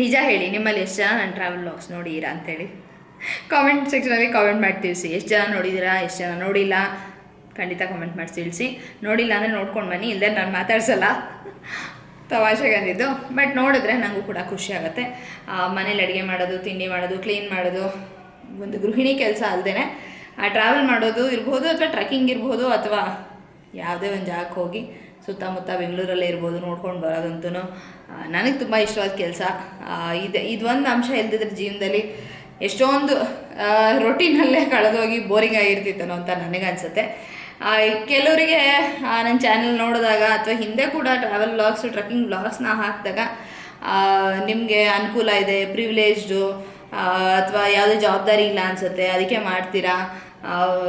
ನಿಜ ಹೇಳಿ, ನಿಮ್ಮಲ್ಲಿ ಎಷ್ಟು ಜನ ನನ್ನ ಟ್ರಾವೆಲ್ ಬ್ಲಾಗ್ಸ್ ನೋಡಿದ್ದೀರಾ ಅಂತೇಳಿ. ಕಾಮೆಂಟ್ ಸೆಕ್ಷನಲ್ಲಿ ಕಾಮೆಂಟ್ ಮಾಡಿ ತಿಳಿಸಿ. ಎಷ್ಟು ಜನ ನೋಡಿದ್ದೀರಾ ಎಷ್ಟು ಜನ ನೋಡಿಲ್ಲ, ಖಂಡಿತ ಕಾಮೆಂಟ್ ಮಾಡಿ ತಿಳಿಸಿ. ನೋಡಿಲ್ಲ ಅಂದರೆ ನೋಡ್ಕೊಂಡು ಬನ್ನಿ ಇಲ್ಲದೆ ನಾನು ಮಾತಾಡ್ಸಲ್ಲ. ತಮಾಷೆಗೆ ಅಂದಿದ್ದು ಬಟ್ ನೋಡಿದ್ರೆ ನನಗೂ ಕೂಡ ಖುಷಿ ಆಗುತ್ತೆ. ಮನೇಲಿ ಅಡುಗೆ ಮಾಡೋದು, ತಿಂಡಿ ಮಾಡೋದು ಕ್ಲೀನ್ ಮಾಡೋದು, ಒಂದು ಗೃಹಿಣಿ ಕೆಲಸ ಅಲ್ಲದೆ ಆ ಟ್ರಾವೆಲ್ ಮಾಡೋದು ಇರ್ಬೋದು ಅಥವಾ ಟ್ರೆಕ್ಕಿಂಗ್ ಇರ್ಬೋದು ಅಥವಾ ಯಾವುದೇ ಒಂದು ಜಾಗಕ್ಕೆ ಹೋಗಿ ಸುತ್ತಮುತ್ತ ಬೆಂಗಳೂರಲ್ಲೇ ಇರ್ಬೋದು, ನೋಡ್ಕೊಂಡು ಬರೋದಂತೂ ನನಗೆ ತುಂಬ ಇಷ್ಟವಾದ ಕೆಲಸ. ಇದು ಇದೊಂದು ಅಂಶ ಇಲ್ದಿದ್ರೆ ಜೀವನದಲ್ಲಿ ಎಷ್ಟೊಂದು ರೊಟೀನಲ್ಲೇ ಕಳೆದೋಗಿ ಬೋರಿಂಗ್ ಆಗಿರ್ತಿತ್ತನೋ ಅಂತ ನನಗೆ ಅನಿಸುತ್ತೆ ಕೆಲವರಿಗೆ ನನ್ನ ಚಾನಲ್ ನೋಡಿದಾಗ ಅಥವಾ ಹಿಂದೆ ಕೂಡ ಟ್ರಾವೆಲ್ ಬ್ಲಾಗ್ಸು ಟ್ರಕ್ಕಿಂಗ್ ಬ್ಲಾಗ್ಸ್ನ ಹಾಕಿದಾಗ ನಿಮಗೆ ಅನುಕೂಲ ಇದೆ ಪ್ರಿವಿಲೇಜ್ಡು ಅಥವಾ ಯಾವುದೇ ಜವಾಬ್ದಾರಿ ಇಲ್ಲ ಅನಿಸುತ್ತೆ, ಅದಕ್ಕೆ ಮಾಡ್ತೀರಾ?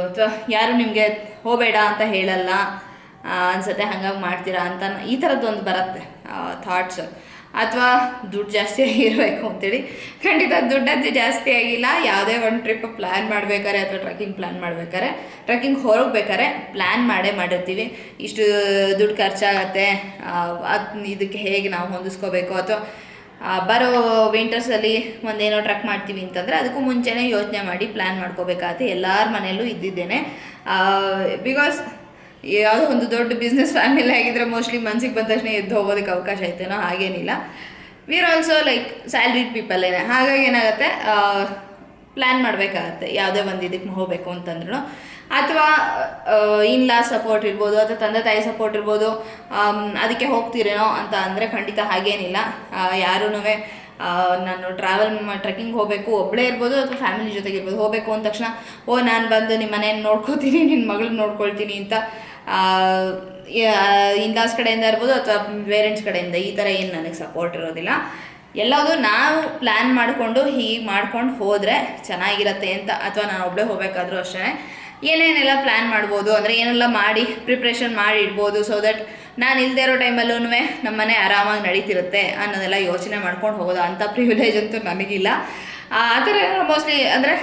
ಅಥವಾ ಯಾರು ನಿಮಗೆ ಹೋಗಬೇಡ ಅಂತ ಹೇಳಲ್ಲ ಅನ್ಸುತ್ತೆ ಹಂಗಾಗಿ ಮಾಡ್ತೀರಾ ಅಂತ ಈ ಥರದ್ದೊಂದು ಬರುತ್ತೆ ಥಾಟ್ಸ್ ಅಥವಾ ದುಡ್ಡು ಜಾಸ್ತಿ ಆಗಿರಬೇಕು ಅಂತೇಳಿ. ಖಂಡಿತ ದುಡ್ಡಂತೂ ಜಾಸ್ತಿ ಆಗಿಲ್ಲ. ಯಾವುದೇ ಒಂದು ಟ್ರಿಪ್ ಪ್ಲ್ಯಾನ್ ಮಾಡ್ಬೇಕಾದ್ರೆ ಅಥವಾ ಟ್ರಕ್ಕಿಂಗ್ ಪ್ಲ್ಯಾನ್ ಮಾಡ್ಬೇಕಾದ್ರೆ ಟ್ರೆಕ್ಕಿಂಗ್ ಹೋಗ್ಬೇಕಾದ್ರೆ ಪ್ಲ್ಯಾನ್ ಮಾಡೇ ಮಾಡಿರ್ತೀವಿ. ಇಷ್ಟು ದುಡ್ಡು ಖರ್ಚಾಗತ್ತೆ ಅದು ಇದಕ್ಕೆ ಹೇಗೆ ನಾವು ಹೊಂದಿಸ್ಕೋಬೇಕು ಅಥವಾ ಬರೋ ವಿಂಟರ್ಸಲ್ಲಿ ಒಂದೇನೋ ಟ್ರಕ್ ಮಾಡ್ತೀವಿ ಅಂತಂದರೆ ಅದಕ್ಕೂ ಮುಂಚೆನೇ ಯೋಚನೆ ಮಾಡಿ ಪ್ಲ್ಯಾನ್ ಮಾಡ್ಕೋಬೇಕಾಗತ್ತೆ. ಎಲ್ಲರ ಮನೆಯಲ್ಲೂ ಇದ್ದಿದ್ದೇನೆ. ಬಿಕಾಸ್ ಯಾವುದೋ ಒಂದು ದೊಡ್ಡ ಬಿಸ್ನೆಸ್ ಫ್ಯಾಮಿಲಿ ಆಗಿದ್ರೆ ಮೋಸ್ಟ್ಲಿ ಮನ್ಸಿಗೆ ಬಂದ ತಕ್ಷಣ ಎದ್ದು ಹೋಗೋದಕ್ಕೆ ಅವಕಾಶ ಐತೇನೋ ಹಾಗೇನಿಲ್ಲ. We are also like salaried ಏನೇ. ಹಾಗಾಗಿ ಏನಾಗುತ್ತೆ ಪ್ಲ್ಯಾನ್ ಮಾಡಬೇಕಾಗತ್ತೆ. ಯಾವುದೇ ಒಂದು ಇದಕ್ಕೆ ಹೋಗಬೇಕು ಅಂತಂದ್ರೂ ಅಥವಾ ಇನ್ ಲಾ ಸಪೋರ್ಟ್ ಇರ್ಬೋದು, ಅಥವಾ ತಂದೆ ತಾಯಿ ಸಪೋರ್ಟ್ ಇರ್ಬೋದು ಅದಕ್ಕೆ ಹೋಗ್ತೀರೇನೋ ಅಂತ ಅಂದರೆ ಖಂಡಿತ ಹಾಗೇನಿಲ್ಲ. ಯಾರೂ ನಾನು ಟ್ರಾವೆಲ್ ಟ್ರೆಕ್ಕಿಂಗ್ ಹೋಗಬೇಕು ಒಬ್ಬಳೇ ಇರ್ಬೋದು, ಅಥವಾ ಫ್ಯಾಮಿಲಿ ಜೊತೆಗೆ ಇರ್ಬೋದು ಹೋಗಬೇಕು ಅಂದ ತಕ್ಷಣ, ಓ, ನಾನು ಬಂದು ನಿಮ್ಮ ಮನೇನ ನೋಡ್ಕೋತೀನಿ ನಿನ್ನ ಮಗಳನ್ನ ನೋಡ್ಕೊಳ್ತೀನಿ ಅಂತ ಇನ್ಲಾಸ್ ಕಡೆಯಿಂದ ಇರ್ಬೋದು ಅಥವಾ ಪೇರೆಂಟ್ಸ್ ಕಡೆಯಿಂದ, ಈ ಥರ ಏನು ನನಗೆ ಸಪೋರ್ಟ್ ಇರೋದಿಲ್ಲ. ಎಲ್ಲದೂ ನಾವು ಪ್ಲ್ಯಾನ್ ಮಾಡಿಕೊಂಡು ಹೀಗೆ ಮಾಡ್ಕೊಂಡು ಹೋದರೆ ಚೆನ್ನಾಗಿರತ್ತೆ ಅಂತ, ಅಥವಾ ನಾನು ಒಬ್ಬಳೇ ಹೋಗಬೇಕಾದ್ರೂ ಅಷ್ಟೇ. ಏನೇನೆಲ್ಲ ಪ್ಲ್ಯಾನ್ ಮಾಡ್ಬೋದು, ಅಂದರೆ ಏನೆಲ್ಲ ಮಾಡಿ ಪ್ರಿಪ್ರೇಷನ್ ಮಾಡಿ ಇಡ್ಬೋದು ಸೊ ದಟ್ ನಾನು ಇಲ್ಲದೆ ಇರೋ ಟೈಮಲ್ಲೂ ನಮ್ಮನೆ ಆರಾಮಾಗಿ ನಡೀತಿರುತ್ತೆ ಅನ್ನೋದೆಲ್ಲ ಯೋಚನೆ ಮಾಡ್ಕೊಂಡು ಹೋಗೋದು ಅಂಥ ಪ್ರಿವಿಲೇಜ್ ಅಂತೂ ನನಗಿಲ್ಲ ಆ ಥರ ಮೋಸ್ಟ್ಲಿ ಅಂದರೆ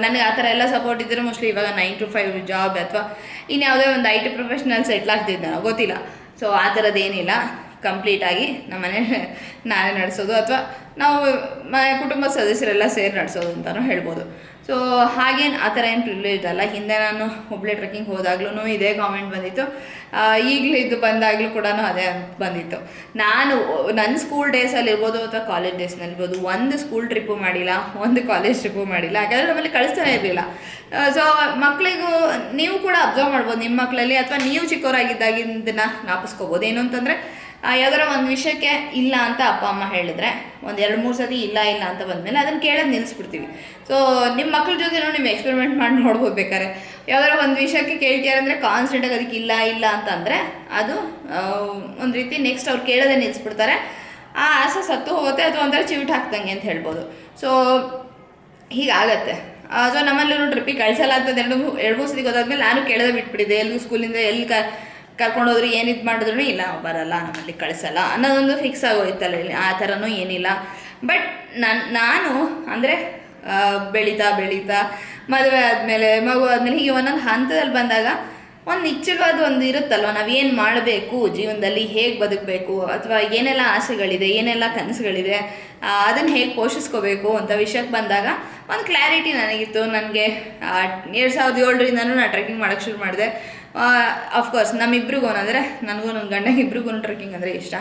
ನನಗೆ ಆ ಥರ ಎಲ್ಲ ಸಪೋರ್ಟ್ ಇದ್ದರೆ ಮೋಸ್ಟ್ಲಿ ಇವಾಗ ನೈನ್ ಟು ಫೈವ್ ಜಾಬ್ ಅಥವಾ ಇನ್ಯಾವುದೇ ಒಂದು ಐ ಟಿ ಪ್ರೊಫೆಷ್ನಲ್ ಸೆಟ್ಲ್ ಆಗ್ತಿದ್ದೆ ನಾನು ಗೊತ್ತಿಲ್ಲ. ಸೊ ಆ ಥರದ್ದೇನಿಲ್ಲ ಕಂಪ್ಲೀಟಾಗಿ ನಮ್ಮನೆ ನಾನೇ ನಡೆಸೋದು ಅಥವಾ ನಾವು ಮನೆ ಕುಟುಂಬ ಸದಸ್ಯರೆಲ್ಲ ಸೇರಿ ನಡೆಸೋದು ಅಂತಲೂ ಹೇಳ್ಬೋದು. ಸೊ ಹಾಗೇನು ಆ ಥರ ಏನು ಪ್ರಿವಿಲೇಜ್ ಅಲ್ಲ ಹಿಂದೆ ನಾನು ಹುಬ್ಳಿ ಟ್ರೆಕ್ಕಿಂಗ್ ಹೋದಾಗ್ಲೂ ಇದೇ ಕಾಮೆಂಟ್ ಬಂದಿತ್ತು. ಈಗಲೂ ಇದು ಬಂದಾಗಲೂ ಕೂಡ ಅದೇ ಬಂದಿತ್ತು. ನಾನು ನನ್ನ ಸ್ಕೂಲ್ ಡೇಸಲ್ಲಿ ಇರ್ಬೋದು ಅಥವಾ ಕಾಲೇಜ್ ಡೇಸ್ನಲ್ಲಿ ಇರ್ಬೋದು, ಒಂದು ಸ್ಕೂಲ್ ಟ್ರಿಪ್ಪು ಮಾಡಿಲ್ಲ, ಒಂದು ಕಾಲೇಜ್ ಟ್ರಿಪ್ಪು ಮಾಡಿಲ್ಲ. ಯಾಕಂದರೆ ನಮ್ಮಲ್ಲಿ ಕಳಿಸ್ತಾನೆ ಇರಲಿಲ್ಲ. ಸೊ ಮಕ್ಕಳಿಗೂ ನೀವು ಕೂಡ ಅಬ್ಸರ್ವ್ ಮಾಡ್ಬೋದು. ನಿಮ್ಮ ಮಕ್ಕಳಲ್ಲಿ ಅಥವಾ ನೀವು ಚಿಕ್ಕವರಾಗಿದ್ದಾಗಿಂದನ್ನ ಜ್ಞಾಪಿಸ್ಕೋಬೋದು. ಏನು ಅಂತಂದರೆ ಯಾವ್ದಾರ ಒಂದು ವಿಷಯಕ್ಕೆ ಇಲ್ಲ ಅಂತ ಅಪ್ಪ ಅಮ್ಮ ಹೇಳಿದ್ರೆ, ಒಂದು ಎರಡು ಮೂರು ಸತಿ ಇಲ್ಲ ಇಲ್ಲ ಅಂತ ಬಂದಮೇಲೆ ಅದನ್ನು ಕೇಳೋದು ನಿಲ್ಲಿಸ್ಬಿಡ್ತೀವಿ ಸೊ ನಿಮ್ಮ ಮಕ್ಳ ಜೊತೆ ನೀವು ಎಕ್ಸ್ಪೆರಿಮೆಂಟ್ ಮಾಡಿ ನೋಡ್ಬೋದು ಬೇಕಾದ್ರೆ. ಯಾವ್ದಾರ ಒಂದು ವಿಷಯಕ್ಕೆ ಕೇಳ್ತೀಯಾರ ಅಂದರೆ ಕಾನ್ಸ್ಟೆಂಟಾಗಿ ಅದಕ್ಕೆ ಇಲ್ಲ ಇಲ್ಲ ಅಂತಂದರೆ ಅದು ಒಂದು ರೀತಿ ನೆಕ್ಸ್ಟ್ ಅವ್ರು ಕೇಳೋದೇ ನಿಲ್ಲಿಸ್ಬಿಡ್ತಾರೆ ಆ ಆಸೆ ಸತ್ತು ಹೋಗುತ್ತೆ ಅಥವಾ ಒಂಥರ ಚಿವಿಟ್ ಹಾಕ್ದಂಗೆ ಅಂತ ಹೇಳ್ಬೋದು. ಸೊ ಹೀಗಾಗತ್ತೆ ಅಥವಾ ನಮ್ಮಲ್ಲೂ ಟ್ರಿಪ್ಪಿಗೆ ಕಳಿಸಲ್ಲ ಅಂತ ಎರಡು ಎರಡು ಮೂರು ಸತಿ ಗೊತ್ತಾದ್ಮೇಲೆ ನಾನು ಕೇಳೋದೇ ಬಿಟ್ಬಿಟ್ಟಿದ್ದೆ ಎಲ್ಲಿ ಸ್ಕೂಲಿಂದ ಎಲ್ಲಿ ಕ ಕರ್ಕೊಂಡೋದ್ರು ಏನು ಇದು ಮಾಡಿದ್ರು ಇಲ್ಲ, ಬರಲ್ಲ, ನಮ್ಮಲ್ಲಿ ಕಳಿಸಲ್ಲ ಅನ್ನೋದೊಂದು ಫಿಕ್ಸ್ ಆಗೋಯ್ತಲ್ಲ ಆ ಥರನೂ ಏನಿಲ್ಲ. ಬಟ್ ನಾನು ನಾನು, ಅಂದರೆ ಬೆಳೀತಾ ಬೆಳೀತಾ, ಮದುವೆ ಆದಮೇಲೆ, ಮಗು ಆದಮೇಲೆ, ಹೀಗೆ ಒಂದೊಂದು ಹಂತದಲ್ಲಿ ಬಂದಾಗ ಒಂದು ನಿಚ್ಚಳವಾದ ಒಂದು ಇರುತ್ತಲ್ವ, ನಾವು ಏನು ಮಾಡಬೇಕು, ಜೀವನದಲ್ಲಿ ಹೇಗೆ ಬದುಕಬೇಕು, ಅಥವಾ ಏನೆಲ್ಲ ಆಸೆಗಳಿದೆ, ಏನೆಲ್ಲ ಕನಸುಗಳಿದೆ ಅದನ್ನು ಹೇಗೆ ಪೋಷಿಸ್ಕೋಬೇಕು ಅಂತ ವಿಷಯಕ್ಕೆ ಬಂದಾಗ ಒಂದು ಕ್ಲಾರಿಟಿ ನನಗಿತ್ತು. ನನಗೆ ಎರಡು ಸಾವಿರದ ಏಳರಿಂದನೂ ನಾನು ಟ್ರೆಕ್ಕಿಂಗ್ ಮಾಡೋಕ್ಕೆ ಶುರು ಮಾಡಿದೆ. ಅಫ್ಕೋರ್ಸ್ ನಮ್ಮಿಬ್ರಿಗೂ ಅಂದರೆ ನನಗೂ ನನ್ನ ಗಂಡಗೆ ಇಬ್ರಿಗೂ ಟ್ರೆಕ್ಕಿಂಗ್ ಅಂದರೆ ಇಷ್ಟ.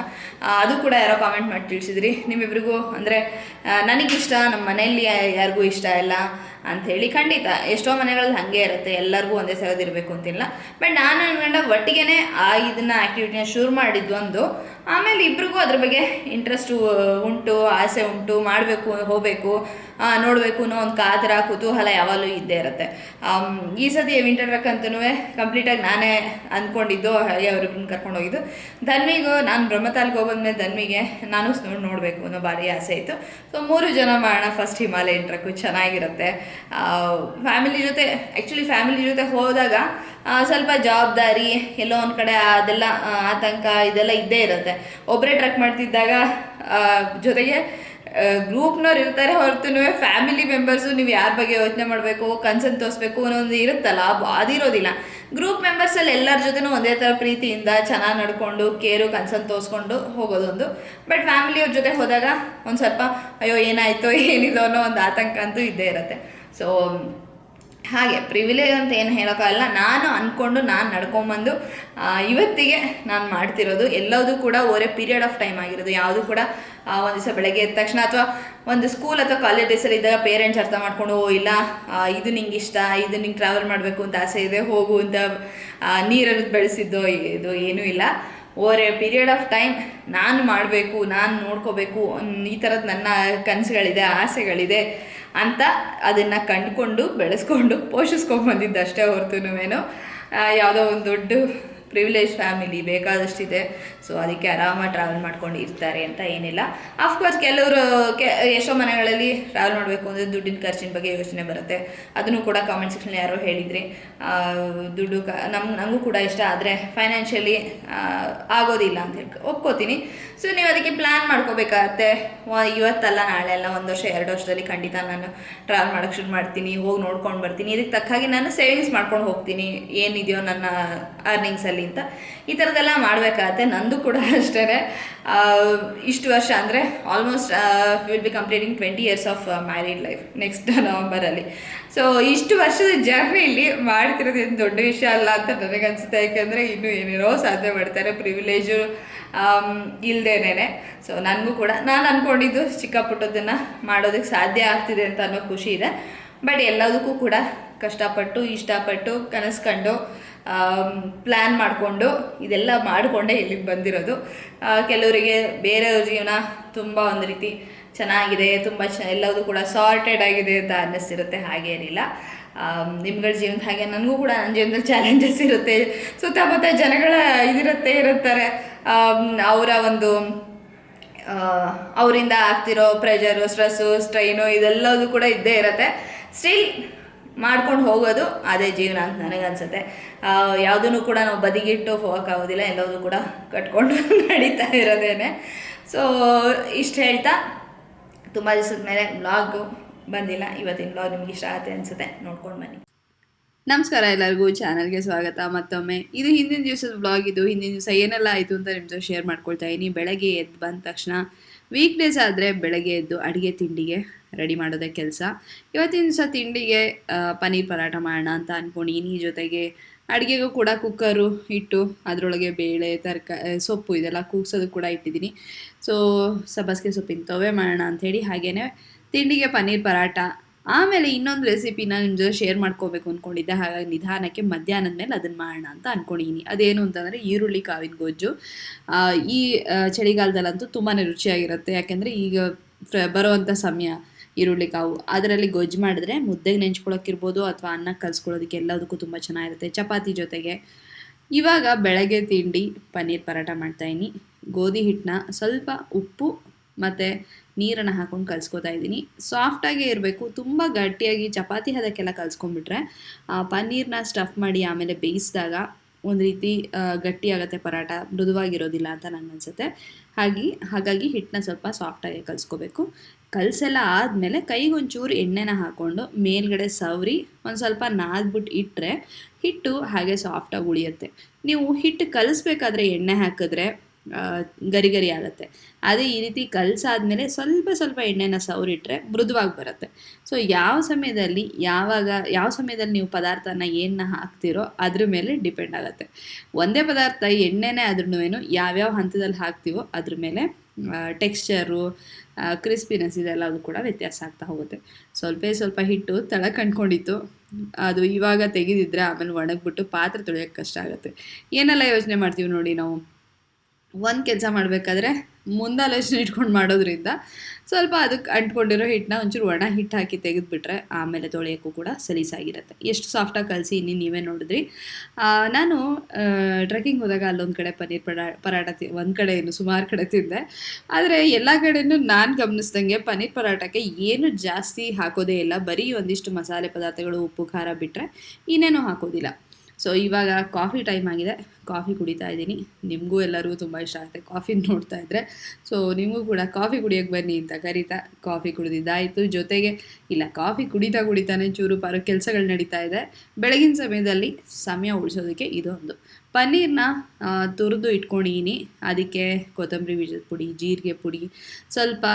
ಅದು ಕೂಡ ಯಾರೋ ಕಾಮೆಂಟ್ ಮಾಡಿ ತಿಳಿಸಿದ್ರಿ. ನಿಮ್ಮಿಬ್ರಿಗೂ ಅಂದರೆ ನನಗಿಷ್ಟ ನಮ್ಮ ಮನೆಯಲ್ಲಿ ಯಾರಿಗೂ ಇಷ್ಟ ಇಲ್ಲ. ಅಂಥೇಳಿ ಖಂಡಿತ. ಎಷ್ಟೋ ಮನೆಗಳಲ್ಲಿ ಹಾಗೆ ಇರುತ್ತೆ. ಎಲ್ಲರಿಗೂ ಒಂದೇ ಸಲದ ಇರಬೇಕು ಅಂತಿಲ್ಲ. ಬಟ್ ನಾನು ಅನ್ಕೊಂಡ ಒಟ್ಟಿಗೆನೆ ಒಟ್ಟಿಗೆ ಆ ಇದನ್ನ ಆ್ಯಕ್ಟಿವಿಟಿನ ಶುರು ಮಾಡಿದ್ದು ಒಂದು. ಆಮೇಲೆ ಇಬ್ರಿಗೂ ಅದ್ರ ಬಗ್ಗೆ ಇಂಟ್ರೆಸ್ಟು ಉಂಟು, ಆಸೆ ಉಂಟು, ಮಾಡಬೇಕು, ಹೋಗಬೇಕು. ನೋಡಬೇಕು ಅನ್ನೋ ಒಂದು ಕಾತರ ಕುತೂಹಲ ಯಾವಾಗಲೂ ಇದ್ದೇ ಇರುತ್ತೆ. ಈ ಸತಿ ವಿಂಟರ್ ಟ್ರಕ್ ಅಂತೂ ಕಂಪ್ಲೀಟಾಗಿ ನಾನೇ ಅಂದ್ಕೊಂಡಿದ್ದು ಅವ್ರಿಬ್ರನ್ನ ಕರ್ಕೊಂಡು ಹೋಗಿದ್ದು. ಧನ್ವಿಗೂ, ನಾನು ಬ್ರಹ್ಮತಾಲ್ಗೆ ಹೋಗೋದ್ಮೇಲೆ ಧನ್ವಿಗೆ ನಾನು ನೋಡಿ, ನೋಡಬೇಕು ಅನ್ನೋ ಭಾರಿ ಆಸೆ ಇತ್ತು. ಸೊ ಮೂರು ಜನ ಮಾಡೋಣ ಫಸ್ಟ್ ಹಿಮಾಲಯನ್ ಟ್ರಕ್ಕು ಚೆನ್ನಾಗಿರುತ್ತೆ. ಫ್ಯಾಮಿಲಿ ಜೊತೆ ಆ್ಯಕ್ಚುಲಿ ಫ್ಯಾಮಿಲಿ ಜೊತೆ ಹೋದಾಗ ಸ್ವಲ್ಪ ಜವಾಬ್ದಾರಿ, ಎಲ್ಲೋ ಒಂದು ಕಡೆ ಅದೆಲ್ಲ ಆತಂಕ ಇದೆಲ್ಲ ಇದ್ದೇ ಇರುತ್ತೆ. ಒಬ್ಬರೇ ಟ್ರಕ್ ಮಾಡ್ತಿದ್ದಾಗ ಜೊತೆಗೆ ಗ್ರೂಪ್ನವ್ರು ಇರ್ತಾರೆ ಹೊರತು ಫ್ಯಾಮಿಲಿ ಮೆಂಬರ್ಸು ನೀವು ಯಾರ ಬಗ್ಗೆ ಯೋಚನೆ ಮಾಡಬೇಕು ಕನ್ಸನ್ ತೋರಿಸ್ಬೇಕು ಅನ್ನೋದು ಇರುತ್ತಲ್ಲ ಅದು ಅದಿರೋದಿಲ್ಲ ಗ್ರೂಪ್ ಮೆಂಬರ್ಸಲ್ಲಿ ಎಲ್ಲರ ಜೊತೆನೂ ಒಂದೇ ಥರ ಪ್ರೀತಿಯಿಂದ ಚೆನ್ನಾಗಿ ನಡ್ಕೊಂಡು ಕೇರು ಕನ್ಸನ್ ತೋರಿಸ್ಕೊಂಡು ಹೋಗೋದೊಂದು. ಬಟ್ ಫ್ಯಾಮಿಲಿಯವ್ರ ಜೊತೆ ಹೋದಾಗ ಒಂದು ಸ್ವಲ್ಪ, ಅಯ್ಯೋ, ಏನಾಯಿತೋ, ಏನಿಲ್ಲ ಅನ್ನೋ ಒಂದು ಆತಂಕ ಅಂತೂ ಇದ್ದೇ ಇರುತ್ತೆ. ಸೊ ಹಾಗೆ ಪ್ರಿವಿಲೇಜ್ ಅಂತ ಏನು ಹೇಳೋಕ್ಕಾಗಲ್ಲ. ನಾನು ಅಂದ್ಕೊಂಡು ನಾನು ನಡ್ಕೊಂಬಂದು ಇವತ್ತಿಗೆ ನಾನು ಮಾಡ್ತಿರೋದು ಎಲ್ಲದೂ ಕೂಡ ಓರೆ ಪೀರಿಯಡ್ ಆಫ್ ಟೈಮ್ ಆಗಿರೋದು. ಯಾವುದು ಕೂಡ ಒಂದು ದಿವಸ ಬೆಳಗ್ಗೆ ಎದ್ದ ತಕ್ಷಣ ಅಥವಾ ಒಂದು ಸ್ಕೂಲ್ ಅಥವಾ ಕಾಲೇಜ್ ಡೇಸಲ್ಲಿ ಇದ್ದಾಗ ಪೇರೆಂಟ್ಸ್ ಅರ್ಥ ಮಾಡ್ಕೊಂಡು, ಓ, ಇಲ್ಲ ಇದು ನಿಂಗೆ ಇಷ್ಟ, ಇದು ನಿಂಗೆ ಟ್ರಾವೆಲ್ ಮಾಡಬೇಕು ಅಂತ ಆಸೆ ಇದೆ, ಹೋಗು ಅಂತ ನೀರಲ್ಲಿ ಬೆಳೆಸಿದ್ದೋ, ಇದು ಏನೂ ಇಲ್ಲ. ಓರೆ ಪೀರಿಯಡ್ ಆಫ್ ಟೈಮ್ ನಾನು ಮಾಡಬೇಕು, ನಾನು ನೋಡ್ಕೋಬೇಕು, ಈ ಥರದ್ದು ನನ್ನ ಕನಸುಗಳಿದೆ, ಆಸೆಗಳಿದೆ. ಅಂತ ಅದನ್ನು ಕಂಡುಕೊಂಡು, ಬೆಳೆಸ್ಕೊಂಡು, ಪೋಷಿಸ್ಕೊಂಡು ಬಂದಿದ್ದು ಅಷ್ಟೇ ಹೊರತುನುವೇನು. ಯಾವುದೋ ಒಂದು ದೊಡ್ಡ ಪ್ರಿವಿಲೇಜ್ ಫ್ಯಾಮಿಲಿ ಬೇಕಾದಷ್ಟಿದೆ. ಸೊ ಅದಕ್ಕೆ ಆರಾಮಾಗಿ ಟ್ರಾವೆಲ್ ಮಾಡ್ಕೊಂಡು ಇರ್ತಾರೆ ಅಂತ ಏನಿಲ್ಲ. ಅಫ್ಕೋರ್ಸ್ ಕೆಲವರು, ಕೆ, ಎಷ್ಟೋ ಮನೆಗಳಲ್ಲಿ ಟ್ರಾವೆಲ್ ಮಾಡಬೇಕು ಅಂದರೆ ದುಡ್ಡಿನ ಖರ್ಚಿನ ಬಗ್ಗೆ ಯೋಚನೆ ಬರುತ್ತೆ. ಅದನ್ನು ಕೂಡ ಕಾಮೆಂಟ್ ಸೆಕ್ಷನ್ ಯಾರೋ ಹೇಳಿದ್ರಿ. ದುಡ್ಡು ಕ ನಮ್ಮ ನನಗೂ ಕೂಡ ಇಷ್ಟ, ಆದರೆ ಫೈನಾನ್ಷಿಯಲಿ ಆಗೋದಿಲ್ಲ ಅಂತ ಹೇಳಿ ಒಪ್ಕೋತೀನಿ. ಸೊ ನೀವು ಅದಕ್ಕೆ ಪ್ಲ್ಯಾನ್ ಮಾಡ್ಕೋಬೇಕಾಗತ್ತೆ. ಇವತ್ತಲ್ಲ ನಾಳೆ ಅಲ್ಲ ಒಂದು ವರ್ಷ, ಎರಡು ವರ್ಷದಲ್ಲಿ ಖಂಡಿತ ನಾನು ಟ್ರಾವೆಲ್ ಮಾಡೋಕ್ಕೆ ಶುರು ಮಾಡ್ತೀನಿ, ಹೋಗಿ ನೋಡ್ಕೊಂಡು ಬರ್ತೀನಿ. ಇದಕ್ಕೆ ತಕ್ಕ ಹಾಗೆ ನಾನು ಸೇವಿಂಗ್ಸ್ ಮಾಡ್ಕೊಂಡು ಹೋಗ್ತೀನಿ. ಏನಿದೆಯೋ ನನ್ನ ಅರ್ನಿಂಗ್ಸಲ್ಲಿ ಅಂತ. ಈ ಥರದ್ದೆಲ್ಲ ಮಾಡಬೇಕಾಗತ್ತೆ. ನಂದು ಕೂಡ ಅಷ್ಟೇ ಇಷ್ಟು ವರ್ಷ ಅಂದರೆ almost will be completing twenty years of married life next ನವಂಬರಲ್ಲಿ so ಇಷ್ಟು ವರ್ಷದ ಜರ್ನಿಲಿ ಮಾಡ್ತಿರೋದು ಏನು ದೊಡ್ಡ ವಿಷಯ ಅಲ್ಲ ಅಂತ ನನಗನ್ಸುತ್ತೆ. ಯಾಕೆಂದರೆ ಇನ್ನೂ ಏನೇನೋ ಸಾಧನೆ ಮಾಡ್ತಾರೆ ಪ್ರಿವಿಲೇಜು ಇಲ್ಲದೇನೆ ಸೊ ನನಗೂ ಕೂಡ, ನಾನು ಅಂದ್ಕೊಂಡಿದ್ದು ಚಿಕ್ಕ ಪುಟ್ಟದನ್ನು ಮಾಡೋದಕ್ಕೆ ಸಾಧ್ಯ ಆಗ್ತಿದೆ ಅಂತ ಅನ್ನೋ ಖುಷಿ ಇದೆ. ಬಟ್ ಎಲ್ಲದಕ್ಕೂ ಕೂಡ ಕಷ್ಟಪಟ್ಟು, ಇಷ್ಟಪಟ್ಟು ಕನಸು ಕಂಡು ಪ್ಲ್ಯಾನ್ ಮಾಡಿಕೊಂಡು ಇದೆಲ್ಲ ಮಾಡಿಕೊಂಡೇ ಇಲ್ಲಿಗೆ ಬಂದಿರೋದು. ಕೆಲವರಿಗೆ ಬೇರೆಯವ್ರ ಜೀವನ ತುಂಬ ಒಂದು ರೀತಿ ಚೆನ್ನಾಗಿದೆ, ತುಂಬ ಚ, ಎಲ್ಲದೂ ಕೂಡ ಸಾರ್ಟೆಡ್ ಆಗಿದೆ ಅಂತ ಅನ್ನಿಸ್ತಿರುತ್ತೆ ಹಾಗೇನಿಲ್ಲ ನಿಮ್ಗಳ ಜೀವನದ ಹಾಗೆ ನನಗೂ ಕೂಡ ನನ್ನ ಜೀವನದಲ್ಲಿ ಚಾಲೆಂಜಸ್ ಇರುತ್ತೆ. ಸುತ್ತಮುತ್ತ ಜನಗಳ ಇದಿರುತ್ತೆ, ಇರುತ್ತಾರೆ. ಅವರ ಒಂದು ಅವರಿಂದ ಆಗ್ತಿರೋ ಪ್ರೆಷರು ಸ್ಟ್ರೆಸ್ಸು ಸ್ಟ್ರೈನು ಇದೆಲ್ಲದೂ ಕೂಡ ಇದ್ದೇ ಇರುತ್ತೆ. ಸ್ಟಿಲ್ ಮಾಡ್ಕೊಂಡು ಹೋಗೋದು ಅದೇ ಜೀವನ ಅಂತ ನನಗನ್ಸುತ್ತೆ. ಯಾವುದನ್ನು ಕೂಡ ನಾವು ಬದಿಗಿಟ್ಟು ಹೋಗೋಕ್ಕಾಗೋದಿಲ್ಲ ಎಲ್ಲವೂ ಕೂಡ ಕಟ್ಕೊಂಡು ನಡೀತಾ ಇರೋದೇನೆ. ಸೊ ಇಷ್ಟು ಹೇಳ್ತಾ, ತುಂಬ ದಿವಸದ ಮೇಲೆ ಬ್ಲಾಗು ಬಂದಿಲ್ಲ. ಇವತ್ತಿನ ಬ್ಲಾಗ್ ನಿಮ್ಗೆ ಇಷ್ಟ ಆಗುತ್ತೆ ಅನಿಸುತ್ತೆ, ನೋಡ್ಕೊಂಡು ಬನ್ನಿ. ನಮಸ್ಕಾರ ಎಲ್ಲರಿಗೂ, ಚಾನಲ್ಗೆ ಸ್ವಾಗತ, ಮತ್ತೊಮ್ಮೆ. ಇದು ಹಿಂದಿನ ದಿವಸದ ಬ್ಲಾಗ್ ಇದು ಹಿಂದಿನ ದಿವಸ ಏನೆಲ್ಲ ಆಯಿತು ಅಂತ ನಿಮ್ಮ ಜೊತೆ ಶೇರ್ ಮಾಡ್ಕೊಳ್ತಾ ಇದ್ದೀನಿ ಬೆಳಗ್ಗೆ ಎದ್ದು ಬಂದ ತಕ್ಷಣ ವೀಕ್ ಡೇಸ್ ಆದರೆ ಬೆಳಗ್ಗೆ ಎದ್ದು ಅಡುಗೆ, ತಿಂಡಿಗೆ ರೆಡಿ ಮಾಡೋದೇ ಕೆಲಸ. ಇವತ್ತಿನ ದಿವಸ ತಿಂಡಿಗೆ ಪನ್ನೀರ್ ಪರಾಟ ಮಾಡೋಣ ಅಂತ ಅಂದ್ಕೊಂಡಿನಿ ಜೊತೆಗೆ ಅಡುಗೆಗೂ ಕೂಡ ಕುಕ್ಕರು ಇಟ್ಟು ಅದರೊಳಗೆ ಬೇಳೆ ತರಕಾರಿ ಸೊಪ್ಪು ಇದೆಲ್ಲ ಕೂಗ್ಸೋದು ಕೂಡ ಇಟ್ಟಿದ್ದೀನಿ. ಸೊ ಸಬ್ಬಸ್ಗೆ ಸೊಪ್ಪಿನ ತೊವೆ ಮಾಡೋಣ ಅಂಥೇಳಿ ಹಾಗೆಯೇ ತಿಂಡಿಗೆ ಪನ್ನೀರ್ ಪರಾಟ ಆಮೇಲೆ ಇನ್ನೊಂದು ರೆಸಿಪಿನ ನಿಮ್ಮ ಜೊತೆ ಶೇರ್ ಮಾಡ್ಕೋಬೇಕು ಅಂದ್ಕೊಂಡಿದ್ದೆ ಹಾಗಾಗಿ ನಿಧಾನಕ್ಕೆ ಮಧ್ಯಾಹ್ನದ ಮೇಲೆ ಅದನ್ನು ಮಾಡೋಣ ಅಂತ ಅಂದ್ಕೊಂಡಿದ್ದೀನಿ ಅದೇನು ಅಂತಂದರೆ ಈರುಳ್ಳಿ, ಕಾವಿನ ಗೊಜ್ಜು. ಈ ಚಳಿಗಾಲದಲ್ಲಂತೂ ತುಂಬಾ ರುಚಿಯಾಗಿರುತ್ತೆ. ಯಾಕೆಂದರೆ ಈಗ ಬರುವಂಥ ಸಮಯ. ಈರುಳ್ಳಿ ಕಾವು ಅದರಲ್ಲಿ ಗೊಜ್ಜು ಮಾಡಿದ್ರೆ ಮುದ್ದೆಗೆ ನೆಂಚ್ಕೊಳ್ಳೋಕ್ಕಿರ್ಬೋದು ಅಥವಾ ಅನ್ನ ಕಲ್ಸ್ಕೊಳ್ಳೋದಕ್ಕೆ ಎಲ್ಲದಕ್ಕೂ ತುಂಬ ಚೆನ್ನಾಗಿರುತ್ತೆ. ಚಪಾತಿ ಜೊತೆಗೆ ಇವಾಗ ಬೆಳಗ್ಗೆ ತಿಂಡಿ ಪನ್ನೀರ್ ಪರಾಟ ಮಾಡ್ತಾಯಿದ್ದೀನಿ ಗೋಧಿ ಹಿಟ್ಟನ್ನ ಸ್ವಲ್ಪ ಉಪ್ಪು ಮತ್ತು ನೀರನ್ನು ಹಾಕೊಂಡು ಕಲ್ಸ್ಕೊತಾ ಇದ್ದೀನಿ. ಸಾಫ್ಟಾಗೇ ಇರಬೇಕು. ತುಂಬ ಗಟ್ಟಿಯಾಗಿ ಚಪಾತಿ ಕಲಿಸ್ಕೊಂಡ್ಬಿಟ್ರೆ, ಆ ಪನ್ನೀರ್ನ ಸ್ಟಫ್ ಮಾಡಿ ಆಮೇಲೆ ಬೇಯಿಸಿದಾಗ ಒಂದು ರೀತಿ ಗಟ್ಟಿಯಾಗತ್ತೆ ಪರಾಟ ಮೃದುವಾಗಿರೋದಿಲ್ಲ ಅಂತ ನನಗೆ ಅನಿಸುತ್ತೆ ಹಾಗೆ, ಹಾಗಾಗಿ ಹಿಟ್ಟನ್ನ ಸ್ವಲ್ಪ ಸಾಫ್ಟಾಗಿ ಕಲಿಸ್ಕೋಬೇಕು. ಕಲಸೆಲ್ಲ ಆದಮೇಲೆ ಕೈಗೊಂಚೂರು ಎಣ್ಣೆನ ಹಾಕ್ಕೊಂಡು ಮೇಲ್ಗಡೆ ಸವರಿ ಒಂದು ಸ್ವಲ್ಪ ನಾದ್ಬಿಟ್ಟು ಇಟ್ಟರೆ ಹಿಟ್ಟು ಹಾಗೆ ಸಾಫ್ಟಾಗಿ ಉಳಿಯುತ್ತೆ. ನೀವು ಹಿಟ್ಟು ಕಲಿಸ್ಬೇಕಾದ್ರೆ ಎಣ್ಣೆ ಹಾಕಿದ್ರೆ ಗರಿ ಗರಿ ಆಗುತ್ತೆ. ಅದೇ ಈ ರೀತಿ ಕಲಸಾದ್ಮೇಲೆ ಸ್ವಲ್ಪ ಸ್ವಲ್ಪ ಎಣ್ಣೆನ ಸವರಿಟ್ರೆ ಮೃದುವಾಗಿ ಬರುತ್ತೆ. ಸೊ ಯಾವ ಸಮಯದಲ್ಲಿ ಯಾವಾಗ, ಯಾವ ಸಮಯದಲ್ಲಿ ನೀವು ಪದಾರ್ಥನ ಏನನ್ನ ಹಾಕ್ತಿರೋ ಅದ್ರ ಮೇಲೆ ಡಿಪೆಂಡ್ ಆಗುತ್ತೆ. ಒಂದೇ ಪದಾರ್ಥ ಎಣ್ಣೆನೇ ಆದ್ರೂ ಯಾವ್ಯಾವ ಹಂತದಲ್ಲಿ ಹಾಕ್ತೀವೋ ಅದ್ರ ಮೇಲೆ ಟೆಕ್ಸ್ಚರು ಕ್ರಿಸ್ಪಿನೆಸ್ ಇದೆಲ್ಲದು ಕೂಡ ವ್ಯತ್ಯಾಸ ಆಗ್ತಾ ಹೋಗುತ್ತೆ. ಸ್ವಲ್ಪ ಸ್ವಲ್ಪ ಹಿಟ್ಟು ತಳ ಕಂಡ್ಕೊಂಡಿತ್ತು. ಅದು ಇವಾಗ ತೆಗೆದಿದ್ರೆ ಆಮೇಲೆ ಒಣಗಿಬಿಟ್ಟು ಪಾತ್ರೆ ತೊಳೆಯೋಕ್ಕೆ ಕಷ್ಟ ಆಗುತ್ತೆ. ಏನೆಲ್ಲ ಯೋಚನೆ ಮಾಡ್ತೀವಿ ನೋಡಿ ನಾವು? ಒಂದು ಕೆಲಸ ಮಾಡಬೇಕಾದ್ರೆ ಮುಂದಾಲೋಚನೆ ಇಟ್ಕೊಂಡು ಮಾಡೋದ್ರಿಂದ ಸ್ವಲ್ಪ ಅದಕ್ಕೆ ಅಂಟ್ಕೊಂಡಿರೋ ಹಿಟ್ಟನ್ನ ಒಂಚೂರು ಒಣ ಹಿಟ್ಟು ಹಾಕಿ ತೆಗೆದುಬಿಟ್ರೆ ಆಮೇಲೆ ತೊಳೆಯೋಕ್ಕೂ ಕೂಡ ಸಲೀಸಾಗಿರುತ್ತೆ. ಎಷ್ಟು ಸಾಫ್ಟಾಗಿ ಕಲಸಿ ಇನ್ನಿ ನೀವೇ ನೋಡಿದ್ರಿ. ನಾನು ಟ್ರೆಕ್ಕಿಂಗ್ ಹೋದಾಗ ಅಲ್ಲೊಂದು ಕಡೆ ಪನ್ನೀರ್ ಪರಾ ಪರಾಟ ತಿ, ಒಂದು ಕಡೆ ಏನು, ಸುಮಾರು ಕಡೆ ತಿಂದೆ. ಆದರೆ ಎಲ್ಲ ಕಡೆಯೂ ನಾನು ಗಮನಿಸ್ದಂಗೆ ಪನ್ನೀರ್ ಪರಾಟಕ್ಕೆ ಏನು ಜಾಸ್ತಿ ಹಾಕೋದೇ ಇಲ್ಲ. ಬರೀ ಒಂದಿಷ್ಟು ಮಸಾಲೆ ಪದಾರ್ಥಗಳು, ಉಪ್ಪು, ಖಾರ ಬಿಟ್ಟರೆ ಇನ್ನೇನು ಹಾಕೋದಿಲ್ಲ. ಸೊ ಇವಾಗ ಕಾಫಿ ಟೈಮ್ ಆಗಿದೆ. ಕಾಫಿ ಕುಡಿತಾ ಇದ್ದೀನಿ. ನಿಮಗೂ ಎಲ್ಲರಿಗೂ ತುಂಬ ಇಷ್ಟ ಆಗುತ್ತೆ ಕಾಫಿ ನೋಡ್ತಾ ಇದ್ದರೆ ಸೊ ನಿಮಗೂ ಕೂಡ ಕಾಫಿ ಕುಡಿಯೋಕ್ಕೆ ಬನ್ನಿ ಅಂತ ಕರೀತಾ ಕಾಫಿ ಕುಡಿದಿದ್ದಾಯಿತು ಜೊತೆಗೆ, ಇಲ್ಲ ಕಾಫಿ ಕುಡಿತಾ ಕುಡಿತಾನೆ ಚೂರು ಪಾರು ಕೆಲಸಗಳು ನಡೀತಾ ಇದೆ. ಬೆಳಗಿನ ಸಮಯದಲ್ಲಿ ಸಮಯ ಉಳಿಸೋದಕ್ಕೆ ಇದೊಂದು ಪನ್ನೀರ್ನ ತುರಿದು ಇಟ್ಕೊಂಡಿದ್ದೀನಿ ಅದಕ್ಕೆ ಕೊತ್ತಂಬರಿ ಬೀಜದ ಪುಡಿ, ಜೀರಿಗೆ ಪುಡಿ, ಸ್ವಲ್ಪ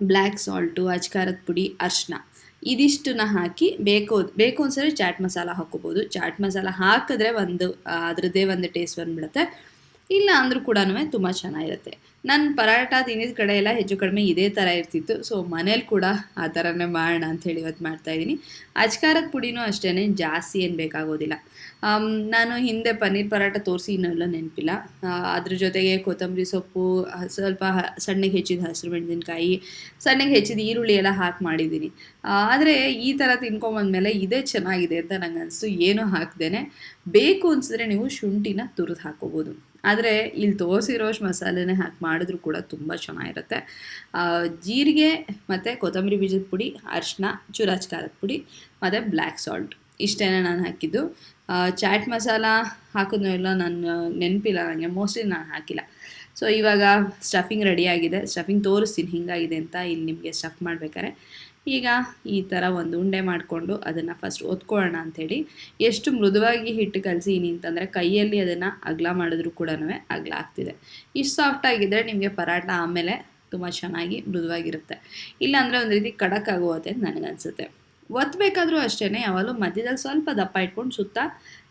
ಬ್ಲ್ಯಾಕ್ ಸಾಲ್ಟು ಅಚ್ಕಾರದ ಪುಡಿ, ಅರ್ಶಿನ. ಇದಿಷ್ಟನ್ನ ಹಾಕಿ ಬೇಕು ಬೇಕು ಅನ್ಸರಿ ಚಾಟ್ ಮಸಾಲ ಹಾಕೋಬೋದು ಚಾಟ್ ಮಸಾಲ ಹಾಕಿದ್ರೆ ಒಂದು ಅದರದ್ದೇ ಒಂದು ಟೇಸ್ಟ್ ಬಂದ್ಬಿಡುತ್ತೆ. ಇಲ್ಲ ಅಂದರೂ ಕೂಡ ತುಂಬ ಚೆನ್ನಾಗಿರುತ್ತೆ. ನನ್ನ ಪರಾಟ ತಿನ್ನಿದ ಕಡೆ ಎಲ್ಲ ಹೆಚ್ಚು ಕಡಿಮೆ ಇದೇ ಥರ ಇರ್ತಿತ್ತು. ಸೊ ಮನೇಲಿ ಕೂಡ ಆ ಥರನೇ ಮಾಡೋಣ ಅಂಥೇಳಿ ಇವತ್ತು ಮಾಡ್ತಾಯಿದ್ದೀನಿ ಅಜ್ಕಾರದ ಪುಡಿನೂ ಅಷ್ಟೇ ಜಾಸ್ತಿ ಏನು ಬೇಕಾಗೋದಿಲ್ಲ. ನಾನು ಹಿಂದೆ ಪನ್ನೀರ್ ಪರಾಟ ತೋರಿಸಿ ಇನ್ನೆಲ್ಲ ನೆನಪಿಲ್ಲ. ಅದ್ರ ಜೊತೆಗೆ ಕೊತ್ತಂಬರಿ ಸೊಪ್ಪು ಸ್ವಲ್ಪ ಸಣ್ಣಗೆ ಹೆಚ್ಚಿದ ಹಸಿರು ಮೆಣಸಿನ್ಕಾಯಿ, ಸಣ್ಣಗೆ ಹೆಚ್ಚಿದ ಈರುಳ್ಳಿ ಎಲ್ಲ ಹಾಕಿ ಮಾಡಿದ್ದೀನಿ ಆದರೆ ಈ ಥರ ತಿನ್ಕೊಂಬಂದ್ಮೇಲೆ ಇದೇ ಚೆನ್ನಾಗಿದೆ ಅಂತ ನನಗೆ ಅನಿಸ್ತು ಏನೂ ಹಾಕ್ದೇನೆ. ಬೇಕು ಅನಿಸಿದ್ರೆ ನೀವು ಶುಂಠಿನ ತುರಿದು ಹಾಕೋಬೋದು. ಆದರೆ ಇಲ್ಲಿ ತೋರಿಸಿರೋಷ್ಟು ಮಸಾಲೆನೇ ಹಾಕಿ ಮಾಡಿದ್ರು ಕೂಡ ತುಂಬ ಚೆನ್ನಾಗಿರುತ್ತೆ. ಜೀರಿಗೆ ಮತ್ತು ಕೊತ್ತಂಬರಿ ಬೀಜದ ಪುಡಿ, ಅರಿಶಿನ, ಚೂರಾಚ್ ಖಾರದ ಪುಡಿ, ಮತ್ತು ಬ್ಲ್ಯಾಕ್ ಸಾಲ್ಟ್. ಇಷ್ಟೇ ನಾನು ಹಾಕಿದ್ದು. ಚಾಟ್ ಮಸಾಲ ಹಾಕಿದ್ನೋ ಇಲ್ಲ ನಾನು ನೆನಪಿಲ್ಲ ನನಗೆ ಮೋಸ್ಟ್ಲಿ ನಾನು ಹಾಕಿಲ್ಲ. ಸೊ ಇವಾಗ ಸ್ಟಫಿಂಗ್ ರೆಡಿಯಾಗಿದೆ ಸ್ಟಫಿಂಗ್ ತೋರಿಸ್ತೀನಿ, ಹಿಂಗಾಗಿದೆ ಅಂತ ಇಲ್ಲಿ ನಿಮಗೆ ಸ್ಟಫ್ ಮಾಡ್ಬೇಕಾದ್ರೆ. ಈಗ ಈ ಥರ ಒಂದು ಉಂಡೆ ಮಾಡಿಕೊಂಡು ಅದನ್ನು ಫಸ್ಟ್ ಒತ್ಕೊಳ್ಳೋಣ ಅಂಥೇಳಿ. ಎಷ್ಟು ಮೃದುವಾಗಿ ಹಿಟ್ಟು ಕಲಸೀನಿ ಅಂತಂದರೆ ಕೈಯಲ್ಲಿ ಅದನ್ನು ಅಗಲ ಮಾಡಿದ್ರು ಕೂಡ ಅಗಲ ಆಗ್ತಿದೆ. ಇಷ್ಟು ಸಾಫ್ಟ್ ಆಗಿದ್ದರೆ ನಿಮಗೆ ಪರಾಟ ಆಮೇಲೆ ತುಂಬ ಚೆನ್ನಾಗಿ ಮೃದುವಾಗಿರುತ್ತೆ. ಇಲ್ಲಾಂದರೆ ಒಂದು ರೀತಿ ಖಡಕ್ ಆಗೋತೆ ಅಂತ ನನಗನ್ಸುತ್ತೆ. ಒತ್ತಬೇಕಾದ್ರೂ ಅಷ್ಟೇ ಯಾವಾಗಲೂ ಮಧ್ಯದಲ್ಲಿ ಸ್ವಲ್ಪ ದಪ್ಪ ಇಟ್ಕೊಂಡು ಸುತ್ತ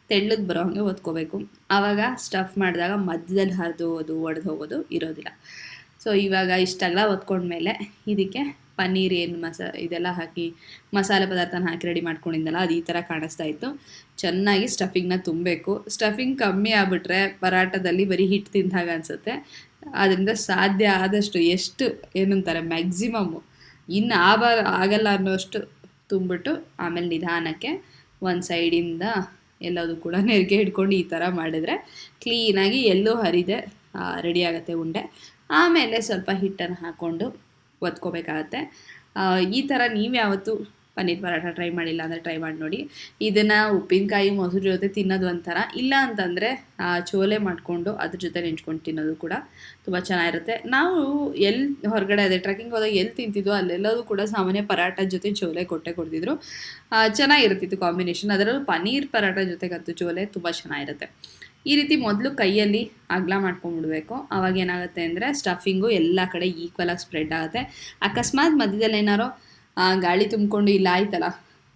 ತೆಳ್ಳಗೆ ಬರೋ ಹಾಗೆ ಒತ್ಕೋಬೇಕು. ಆವಾಗ ಸ್ಟಫ್ ಮಾಡಿದಾಗ ಮಧ್ಯದಲ್ಲಿ ಹರಿದು ಹೋಗೋದು, ಒಡೆದು ಹೋಗೋದು ಇರೋದಿಲ್ಲ. ಸೊ ಇವಾಗ ಇಷ್ಟಾಗಲ ಒತ್ಕೊಂಡ್ಮೇಲೆ ಇದಕ್ಕೆ ಪನ್ನೀರ್ ಏನು ಮಸ, ಇದೆಲ್ಲ ಹಾಕಿ ಮಸಾಲೆ ಪದಾರ್ಥನ ಹಾಕಿ ರೆಡಿ ಮಾಡ್ಕೊಂಡಿದ್ದಲ್ಲ ಅದು ಈ ಥರ ಕಾಣಿಸ್ತಾ ಇತ್ತು. ಚೆನ್ನಾಗಿ ಸ್ಟಫಿಂಗ್ನ ತುಂಬಬೇಕು. ಸ್ಟಫಿಂಗ್ ಕಮ್ಮಿ ಆಗ್ಬಿಟ್ರೆ ಪರಾಟದಲ್ಲಿ ಬರೀ ಹಿಟ್ಟು ತಿಂದಾಗ ಅನಿಸುತ್ತೆ. ಅದರಿಂದ ಸಾಧ್ಯ ಆದಷ್ಟು ಎಷ್ಟು, ಏನಂತಾರೆ ಮ್ಯಾಕ್ಸಿಮಮ್ಮು ಇನ್ನು ಆಬ, ಆಗಲ್ಲ ಅನ್ನೋಷ್ಟು ತುಂಬಿಟ್ಟು ಆಮೇಲೆ ನಿಧಾನಕ್ಕೆ ಒಂದು ಸೈಡಿಂದ ಎಲ್ಲದು ಕೂಡ ನೆರಿಗೆ ಹಿಡ್ಕೊಂಡು ಈ ಥರ ಮಾಡಿದರೆ ಕ್ಲೀನಾಗಿ ಎಲ್ಲೂ ಹರಿದೆ ರೆಡಿ ಆಗುತ್ತೆ ಉಂಡೆ. ಆಮೇಲೆ ಸ್ವಲ್ಪ ಹಿಟ್ಟನ್ನು ಹಾಕ್ಕೊಂಡು ಒತ್ಕೋಬೇಕಾಗತ್ತೆ. ಈ ಥರ ನೀವು ಯಾವತ್ತೂ ಪನ್ನೀರ್ ಪರಾಠ ಟ್ರೈ ಮಾಡಿಲ್ಲ ಅಂದರೆ ಟ್ರೈ ಮಾಡಿ ನೋಡಿ. ಇದನ್ನು ಉಪ್ಪಿನಕಾಯಿ, ಮೊಸರು ಜೊತೆ ತಿನ್ನೋದು ಒಂಥರ. ಇಲ್ಲ ಅಂತಂದರೆ ಚೋಲೆ ಮಾಡಿಕೊಂಡು ಅದ್ರ ಜೊತೆ ನೆಂಚ್ಕೊಂಡು ತಿನ್ನೋದು ಕೂಡ ತುಂಬ ಚೆನ್ನಾಗಿರುತ್ತೆ. ನಾವು ಎಲ್ಲಿ ಹೊರಗಡೆ ಅದೇ ಟ್ರೆಕ್ಕಿಂಗ್ ಹೋದಾಗ ಎಲ್ಲಿ ತಿಂತಿದ್ವೋ ಅಲ್ಲೆಲ್ಲದೂ ಕೂಡ ಸಾಮಾನ್ಯ ಪರಾಟ ಜೊತೆ ಚೋಲೆ ಕೊಟ್ಟೆ ಕೊಡ್ತಿದ್ರು. ಚೆನ್ನಾಗಿರ್ತಿತ್ತು ಕಾಂಬಿನೇಷನ್. ಅದರಲ್ಲೂ ಪನ್ನೀರ್ ಪರಾಟ ಜೊತೆಗಂತೂ ಚೋಲೆ ತುಂಬ ಚೆನ್ನಾಗಿರುತ್ತೆ. ಈ ರೀತಿ ಮೊದಲು ಕೈಯಲ್ಲಿ ಅಗಲ ಮಾಡ್ಕೊಂಡ್ಬಿಡ್ಬೇಕು. ಅವಾಗ ಏನಾಗುತ್ತೆ ಅಂದರೆ ಸ್ಟಫಿಂಗು ಎಲ್ಲ ಕಡೆ ಈಕ್ವಲಾಗಿ ಸ್ಪ್ರೆಡ್ ಆಗುತ್ತೆ. ಅಕಸ್ಮಾತ್ ಮಧ್ಯದಲ್ಲಿ ಏನಾರೋ ಗಾಳಿ ತುಂಬಿಕೊಂಡು ಇಲ್ಲ ಆಯ್ತಲ್ಲ,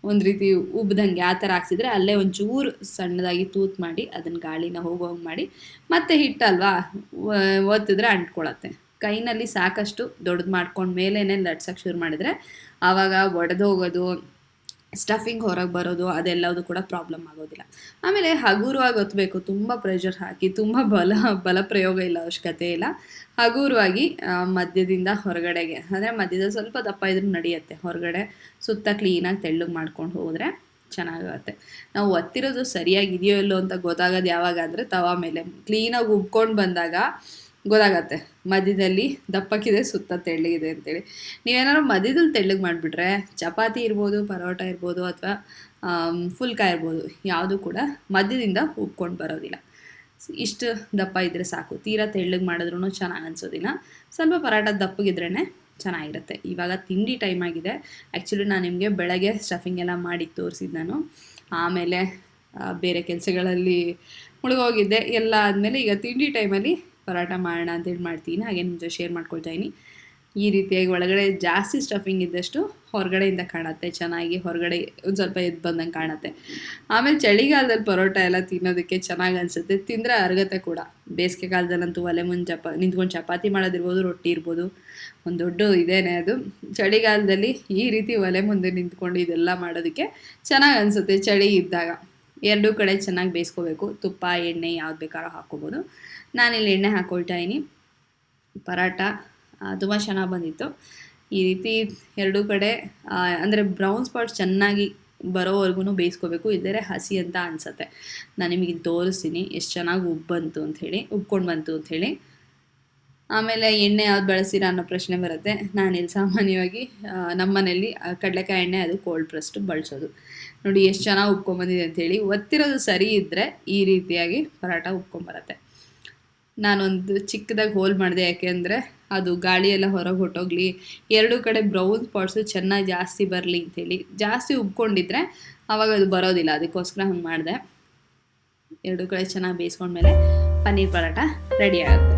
ಒಂದು ರೀತಿ ಉಬ್ದಂಗೆ ಆ ಥರ ಹಾಕ್ಸಿದ್ರೆ ಅಲ್ಲೇ ಒಂಚೂರು ಸಣ್ಣದಾಗಿ ತೂತ್ ಮಾಡಿ ಅದನ್ನು ಗಾಳಿನ ಹೋಗೋಂಗೆ ಮಾಡಿ ಮತ್ತೆ ಹಿಟ್ಟಲ್ವಾ ಒತ್ತಿದ್ರೆ ಅಂಟ್ಕೊಳತ್ತೆ. ಕೈನಲ್ಲಿ ಸಾಕಷ್ಟು ದೊಡ್ಡದು ಮಾಡ್ಕೊಂಡು ಮೇಲೇ ಲಟ್ಸಕ್ಕೆ ಶುರು ಮಾಡಿದರೆ ಆವಾಗ ಒಡೆದು ಹೋಗೋದು ಸ್ಟಫಿಂಗ್ ಹೊರಗೆ ಬರೋದು ಅದೆಲ್ಲದು ಕೂಡ ಪ್ರಾಬ್ಲಮ್ ಆಗೋದಿಲ್ಲ. ಆಮೇಲೆ ಹಗುರವಾಗಿ ಒತ್ತಬೇಕು ತುಂಬ ಪ್ರೆಷರ್ ಹಾಕಿ, ತುಂಬ ಬಲ ಬಲ ಪ್ರಯೋಗ ಇಲ್ಲ, ಅವಶ್ಯಕತೆ ಇಲ್ಲ. ಹಗುರವಾಗಿ ಮಧ್ಯದಿಂದ ಹೊರಗಡೆಗೆ, ಅಂದರೆ ಮಧ್ಯದ ಸ್ವಲ್ಪ ದಪ್ಪ ಇದ್ರೂ ನಡೆಯುತ್ತೆ. ಹೊರಗಡೆ ಸುತ್ತ ಕ್ಲೀನಾಗಿ ತೆಳ್ಳಗೆ ಮಾಡ್ಕೊಂಡು ಹೋದರೆ ಚೆನ್ನಾಗಾಗುತ್ತೆ. ನಾವು ಒತ್ತಿರೋದು ಸರಿಯಾಗಿದೆಯೋ ಇಲ್ಲೋ ಅಂತ ಗೊತ್ತಾಗೋದು ಯಾವಾಗ ಅಂದರೆ ತವಾ ಮೇಲೆ. ಕ್ಲೀನಾಗಿ ಉಬ್ಕೊಂಡು ಬಂದಾಗ ಗೊತ್ತಾಗತ್ತೆ. ಮಧ್ಯದಲ್ಲಿ ದಪ್ಪಕ್ಕಿದೆ, ಸುತ್ತ ತೆಳ್ಳಗಿದೆ ಅಂತೇಳಿ. ನೀವೇನಾದ್ರು ಮಧ್ಯದಲ್ಲಿ ತೆಳ್ಳಗೆ ಮಾಡಿಬಿಟ್ರೆ ಚಪಾತಿ ಇರ್ಬೋದು, ಪರೋಟ ಇರ್ಬೋದು ಅಥವಾ ಫುಲ್ಕ ಇರ್ಬೋದು, ಯಾವುದು ಕೂಡ ಮಧ್ಯದಿಂದ ಉಬ್ಕೊಂಡು ಬರೋದಿಲ್ಲ. ಇಷ್ಟು ದಪ್ಪ ಇದ್ದರೆ ಸಾಕು. ತೀರಾ ತೆಳ್ಳಗೆ ಮಾಡಿದ್ರೂ ಚೆನ್ನಾಗಿ ಅನಿಸೋದಿಲ್ಲ. ಸ್ವಲ್ಪ ಪರೋಟ ದಪ್ಪಗಿದ್ರೇ ಚೆನ್ನಾಗಿರುತ್ತೆ. ಇವಾಗ ತಿಂಡಿ ಟೈಮ್ ಆಗಿದೆ. ಆ್ಯಕ್ಚುಲಿ ನಾನು ನಿಮಗೆ ಬೆಳಗ್ಗೆ ಸ್ಟಫಿಂಗ್ ಎಲ್ಲ ಮಾಡಿ ತೋರಿಸಿದ್ದು ನಾನು. ಆಮೇಲೆ ಬೇರೆ ಕೆಲಸಗಳಲ್ಲಿ ಮುಳುಗೋಗಿದ್ದೆ. ಎಲ್ಲ ಆದಮೇಲೆ ಈಗ ತಿಂಡಿ ಟೈಮಲ್ಲಿ ಪರಾಟ ಮಾಡೋಣ ಅಂತೇಳಿ ಮಾಡ್ತೀನಿ. ಹಾಗೆ ನಿಮ್ಮ ಜೊತೆ ಶೇರ್ ಮಾಡ್ಕೊಳ್ತಾ ಇದ್ದೀನಿ ಈ ರೀತಿಯಾಗಿ ಒಳಗಡೆ ಜಾಸ್ತಿ ಸ್ಟಫಿಂಗ್ ಇದ್ದಷ್ಟು ಹೊರಗಡೆಯಿಂದ ಕಾಣುತ್ತೆ. ಚೆನ್ನಾಗಿ ಹೊರಗಡೆ ಒಂದು ಸ್ವಲ್ಪ ಎದ್ದು ಬಂದಂಗೆ ಕಾಣುತ್ತೆ. ಆಮೇಲೆ ಚಳಿಗಾಲದಲ್ಲಿ ಪರೋಟ ಎಲ್ಲ ತಿನ್ನೋದಕ್ಕೆ ಚೆನ್ನಾಗಿ ಅನಿಸುತ್ತೆ. ತಿಂದರೆ ಅರ್ಗತ್ತೆ ಕೂಡ. ಬೇಸಿಗೆ ಕಾಲದಲ್ಲಂತೂ ಒಲೆ ಮುಂದೆ ಚಪ, ನಿಂತ್ಕೊಂಡು ಚಪಾತಿ ಮಾಡೋದಿರ್ಬೋದು, ರೊಟ್ಟಿ ಇರ್ಬೋದು. ಒಂದು ದೊಡ್ಡ ಇದೇನೆ ಅದು. ಚಳಿಗಾಲದಲ್ಲಿ ಈ ರೀತಿ ಒಲೆ ಮುಂದೆ ನಿಂತ್ಕೊಂಡು ಇದೆಲ್ಲ ಮಾಡೋದಕ್ಕೆ ಚೆನ್ನಾಗಿ ಅನಿಸುತ್ತೆ ಚಳಿ ಇದ್ದಾಗ. ಎರಡೂ ಕಡೆ ಚೆನ್ನಾಗಿ ಬೇಯಿಸ್ಕೋಬೇಕು. ತುಪ್ಪ, ಎಣ್ಣೆ ಯಾವ್ದು ಬೇಕಾದ್ರೂ ಹಾಕ್ಕೋಬೋದು. ನಾನಿಲ್ಲಿ ಎಣ್ಣೆ ಹಾಕ್ಕೊಳ್ತಾ ಇದ್ದೀನಿ ಪರಾಟ ತುಂಬ ಚೆನ್ನಾಗಿ ಬಂದಿತ್ತು. ಈ ರೀತಿ ಎರಡೂ ಕಡೆ ಅಂದರೆ ಬ್ರೌನ್ ಸ್ಪಾಟ್ಸ್ ಚೆನ್ನಾಗಿ ಬರೋವರೆಗೂ ಬೇಯಿಸ್ಕೋಬೇಕು. ಇದ್ದರೆ ಹಸಿ ಅಂತ ಅನಿಸತ್ತೆ. ನಾನು ನಿಮಗೆ ತೋರಿಸ್ತೀನಿ. ಎಷ್ಟು ಚೆನ್ನಾಗಿ ಉಬ್ಬಂತು ಬಂತು ಅಂಥೇಳಿ ಉಬ್ಕೊಂಡು ಬಂತು ಅಂಥೇಳಿ ಆಮೇಲೆ ಎಣ್ಣೆ ಯಾವ್ದು ಬಳಸಿರ ಅನ್ನೋ ಪ್ರಶ್ನೆ ಬರುತ್ತೆ. ನಾನಿಲ್ಲಿ ಸಾಮಾನ್ಯವಾಗಿ ನಮ್ಮನೆಯಲ್ಲಿ ಕಡಲೆಕಾಯಿ ಎಣ್ಣೆ ಅದು ಕೋಲ್ಡ್ ಪ್ರೆಸ್ಟು ಬಳಸೋದು. ನೋಡಿ ಎಷ್ಟು ಚೆನ್ನಾಗಿ ಉಪ್ಕೊಂಬಂದಿದೆ ಅಂತೇಳಿ ಒತ್ತಿರೋದು ಸರಿ ಇದ್ದರೆ ಈ ರೀತಿಯಾಗಿ ಪರಾಟ ಉಪ್ಕೊಂಬರತ್ತೆ. ನಾನೊಂದು ಚಿಕ್ಕದಾಗಿ ಹೋಲ್ ಮಾಡಿದೆ ಯಾಕೆಂದರೆ ಅದು ಗಾಳಿ ಎಲ್ಲ ಹೊರಗೆ ಹೊಟ್ಟೋಗ್ಲಿ ಎರಡು ಕಡೆ ಬ್ರೌನ್ ಸ್ಪಾಟ್ಸು ಚೆನ್ನಾಗಿ ಜಾಸ್ತಿ ಬರಲಿ ಅಂತೇಳಿ ಜಾಸ್ತಿ ಉಬ್ಕೊಂಡಿದ್ರೆ ಆವಾಗ ಅದು ಬರೋದಿಲ್ಲ, ಅದಕ್ಕೋಸ್ಕರ ಹಂಗೆ ಮಾಡಿದೆ. ಎರಡು ಕಡೆ ಚೆನ್ನಾಗಿ ಬೇಯಿಸ್ಕೊಂಡ್ಮೇಲೆ ಪನ್ನೀರ್ ಪರಾಟ ರೆಡಿ ಆಗುತ್ತೆ.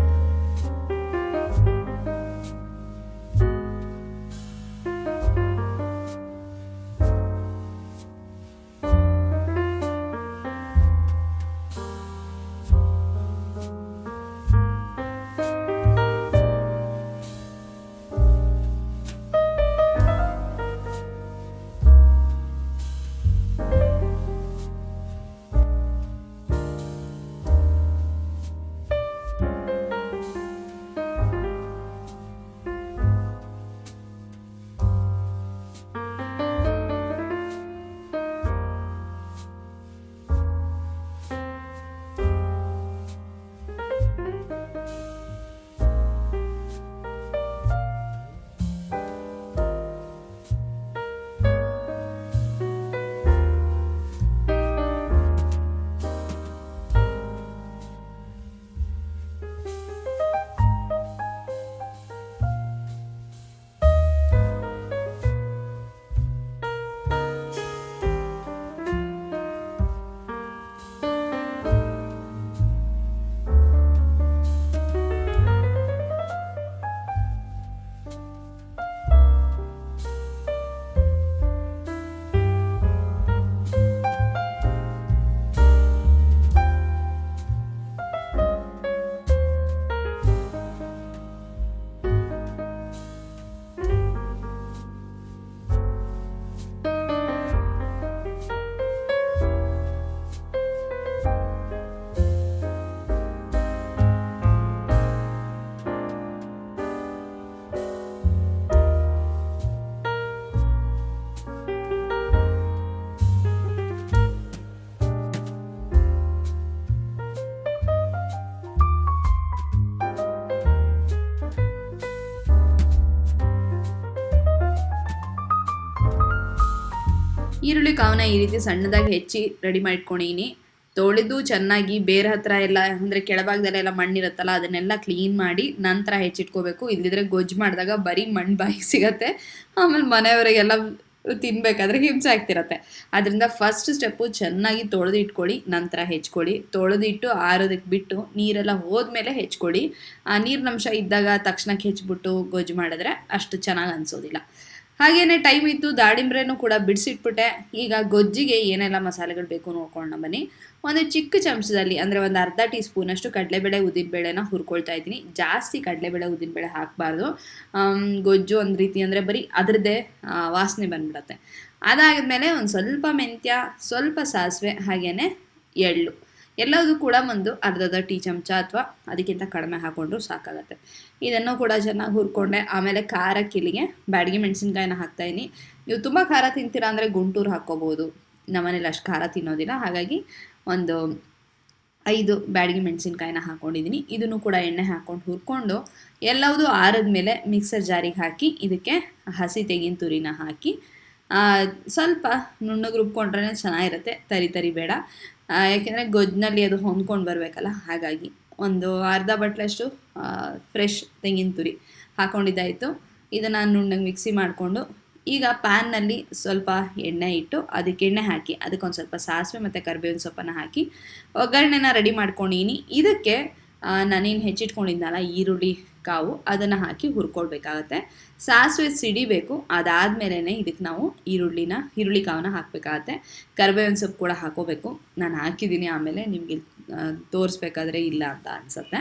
ಈರುಳ್ಳಿ ಕಾವನ್ನ ಈ ರೀತಿ ಸಣ್ಣದಾಗಿ ಹೆಚ್ಚಿ ರೆಡಿ ಮಾಡ್ಕೊಂಡಿನಿ. ತೊಳೆದು ಚೆನ್ನಾಗಿ ಬೇರೆ ಹತ್ರ ಎಲ್ಲ, ಅಂದರೆ ಕೆಳಭಾಗದಲ್ಲೆಲ್ಲ ಮಣ್ಣಿರುತ್ತಲ್ಲ ಅದನ್ನೆಲ್ಲ ಕ್ಲೀನ್ ಮಾಡಿ ನಂತರ ಹೆಚ್ಚಿಟ್ಕೋಬೇಕು. ಇಲ್ಲದಿದ್ರೆ ಗೊಜ್ಜು ಮಾಡಿದಾಗ ಬರೀ ಮಣ್ಣು ಬಾಯಿಗೆ ಸಿಗತ್ತೆ. ಆಮೇಲೆ ಮನೆಯವರಿಗೆಲ್ಲ ತಿನ್ಬೇಕಾದ್ರೆ ಹಿಂಸೆ ಆಗ್ತಿರತ್ತೆ. ಅದರಿಂದ ಫಸ್ಟ್ ಸ್ಟೆಪ್ಪು ಚೆನ್ನಾಗಿ ತೊಳೆದು ಇಟ್ಕೊಳ್ಳಿ, ನಂತರ ಹೆಚ್ಕೊಳ್ಳಿ. ತೊಳೆದಿಟ್ಟು ಆರೋದಕ್ಕೆ ಬಿಟ್ಟು ನೀರೆಲ್ಲ ಹೋದ್ಮೇಲೆ ಹೆಚ್ಕೊಳ್ಳಿ. ಆ ನೀರಿನಂಶ ಇದ್ದಾಗ ತಕ್ಷಣಕ್ಕೆ ಹೆಚ್ಚಿಬಿಟ್ಟು ಗೊಜ್ಜು ಮಾಡಿದ್ರೆ ಅಷ್ಟು ಚೆನ್ನಾಗಿ ಅನಿಸೋದಿಲ್ಲ. ಹಾಗೇನೆ ಟೈಮ್ ಇತ್ತು, ದಾಳಿಂಬ್ರೆನೂ ಕೂಡ ಬಿಡಿಸಿಟ್ಬಿಟ್ಟೆ. ಈಗ ಗೊಜ್ಜಿಗೆ ಏನೆಲ್ಲ ಮಸಾಲೆಗಳು ಬೇಕು ನೋಡ್ಕೊಂಡು ಬನ್ನಿ. ಒಂದು ಚಿಕ್ಕ ಚಮಚದಲ್ಲಿ, ಅಂದರೆ ಒಂದು ಅರ್ಧ ಟೀ ಸ್ಪೂನಷ್ಟು ಕಡಲೆಬೇಳೆ ಉದ್ದಿನಬೇಳೆನ ಹುರ್ಕೊಳ್ತಾ ಇದ್ದೀನಿ. ಜಾಸ್ತಿ ಕಡಲೆಬೇಳೆ ಉದ್ದಿನಬೇಳೆ ಹಾಕಬಾರ್ದು. ಗೊಜ್ಜು ಒಂದು ರೀತಿ ಅಂದರೆ ಬರೀ ಅದರದ್ದೇ ವಾಸನೆ ಬಂದ್ಬಿಡತ್ತೆ. ಅದಾದಮೇಲೆ ಒಂದು ಸ್ವಲ್ಪ ಮೆಂತ್ಯ, ಸ್ವಲ್ಪ ಸಾಸಿವೆ ಹಾಗೆಯೇ ಎಳ್ಳು. ಎಲ್ಲದೂ ಕೂಡ ಒಂದು ಅರ್ಧದ ಟೀ ಚಮಚ ಅಥವಾ ಅದಕ್ಕಿಂತ ಕಡಿಮೆ ಹಾಕೊಂಡ್ರು ಸಾಕಾಗತ್ತೆ. ಇದನ್ನು ಕೂಡ ಚೆನ್ನಾಗಿ ಹುರ್ಕೊಂಡೆ. ಆಮೇಲೆ ಖಾರಕ್ಕೆ ಇಲ್ಲಿಗೆ ಬ್ಯಾಡಗಿ ಮೆಣಸಿನ್ಕಾಯಿನ ಹಾಕ್ತಾಯಿನಿ ನೀವು ತುಂಬ ಖಾರ ತಿಂತೀರಾ ಅಂದರೆ ಗುಂಟೂರು ಹಾಕ್ಕೋಬೋದು. ನಮ್ಮನೇಲಿ ಅಷ್ಟು ಖಾರ ತಿನ್ನೋದಿಲ್ಲ. ಹಾಗಾಗಿ ಒಂದು ಐದು ಬ್ಯಾಡಗಿ ಮೆಣಸಿನ್ಕಾಯಿನ ಹಾಕ್ಕೊಂಡಿದ್ದೀನಿ ಇದನ್ನು ಕೂಡ ಎಣ್ಣೆ ಹಾಕ್ಕೊಂಡು ಹುರ್ಕೊಂಡು ಎಲ್ಲವುದು ಆರಿದ್ಮೇಲೆ ಮಿಕ್ಸರ್ ಜಾರಿಗೆ ಹಾಕಿ ಇದಕ್ಕೆ ಹಸಿ ತೆಂಗಿನ ತುರಿನ ಹಾಕಿ ಸ್ವಲ್ಪ ನುಣ್ಣಗೆ ರುಬ್ಕೊಂಡ್ರೆ ಚೆನ್ನಾಗಿರುತ್ತೆ. ತರಿ ತರಿ ಬೇಡ. ಯಾಕೆಂದರೆ ಗೊಜ್ಜಿನಲ್ಲಿ ಅದು ಹೊಂದ್ಕೊಂಡು ಬರಬೇಕಲ್ಲ. ಹಾಗಾಗಿ ಒಂದು ಅರ್ಧ ಬಟ್ಲಷ್ಟು ಫ್ರೆಶ್ ತೆಂಗಿನ ತುರಿ ಹಾಕ್ಕೊಂಡಿದ್ದಾಯಿತು ಇದನ್ನು ನುಣ್ಣಗೆ ಮಿಕ್ಸಿ ಮಾಡಿಕೊಂಡು ಈಗ ಪ್ಯಾನ್ನಲ್ಲಿ ಸ್ವಲ್ಪ ಎಣ್ಣೆ ಇಟ್ಟು ಅದಕ್ಕೆ ಎಣ್ಣೆ ಹಾಕಿ, ಅದಕ್ಕೊಂದು ಸ್ವಲ್ಪ ಸಾಸಿವೆ ಮತ್ತು ಕರಿಬೇವಿನ ಸೊಪ್ಪನ್ನು ಹಾಕಿ ಒಗ್ಗರಣೆನ ರೆಡಿ ಮಾಡ್ಕೊಂಡಿನಿ. ಇದಕ್ಕೆ ನಾನೇನು ಹೆಚ್ಚಿಟ್ಕೊಂಡಿದ್ದಲ್ಲ ಈರುಳ್ಳಿ ಕಾವು ಅದನ್ನು ಹಾಕಿ ಹುರ್ಕೊಳ್ಬೇಕಾಗತ್ತೆ. ಸಾಸಿವೆ ಸಿಡಿಬೇಕು ಅದಾದಮೇಲೆ ಇದಕ್ಕೆ ನಾವು ಈರುಳ್ಳಿನ, ಈರುಳ್ಳಿ ಕಾವನ್ನ ಹಾಕಬೇಕಾಗತ್ತೆ. ಕರಿಬೇವಿನ ಸೊಪ್ಪು ಕೂಡ ಹಾಕೋಬೇಕು. ನಾನು ಹಾಕಿದ್ದೀನಿ ಆಮೇಲೆ ನಿಮಗೆ ತೋರಿಸ್ಬೇಕಾದ್ರೆ ಇಲ್ಲ ಅಂತ ಅನಿಸುತ್ತೆ.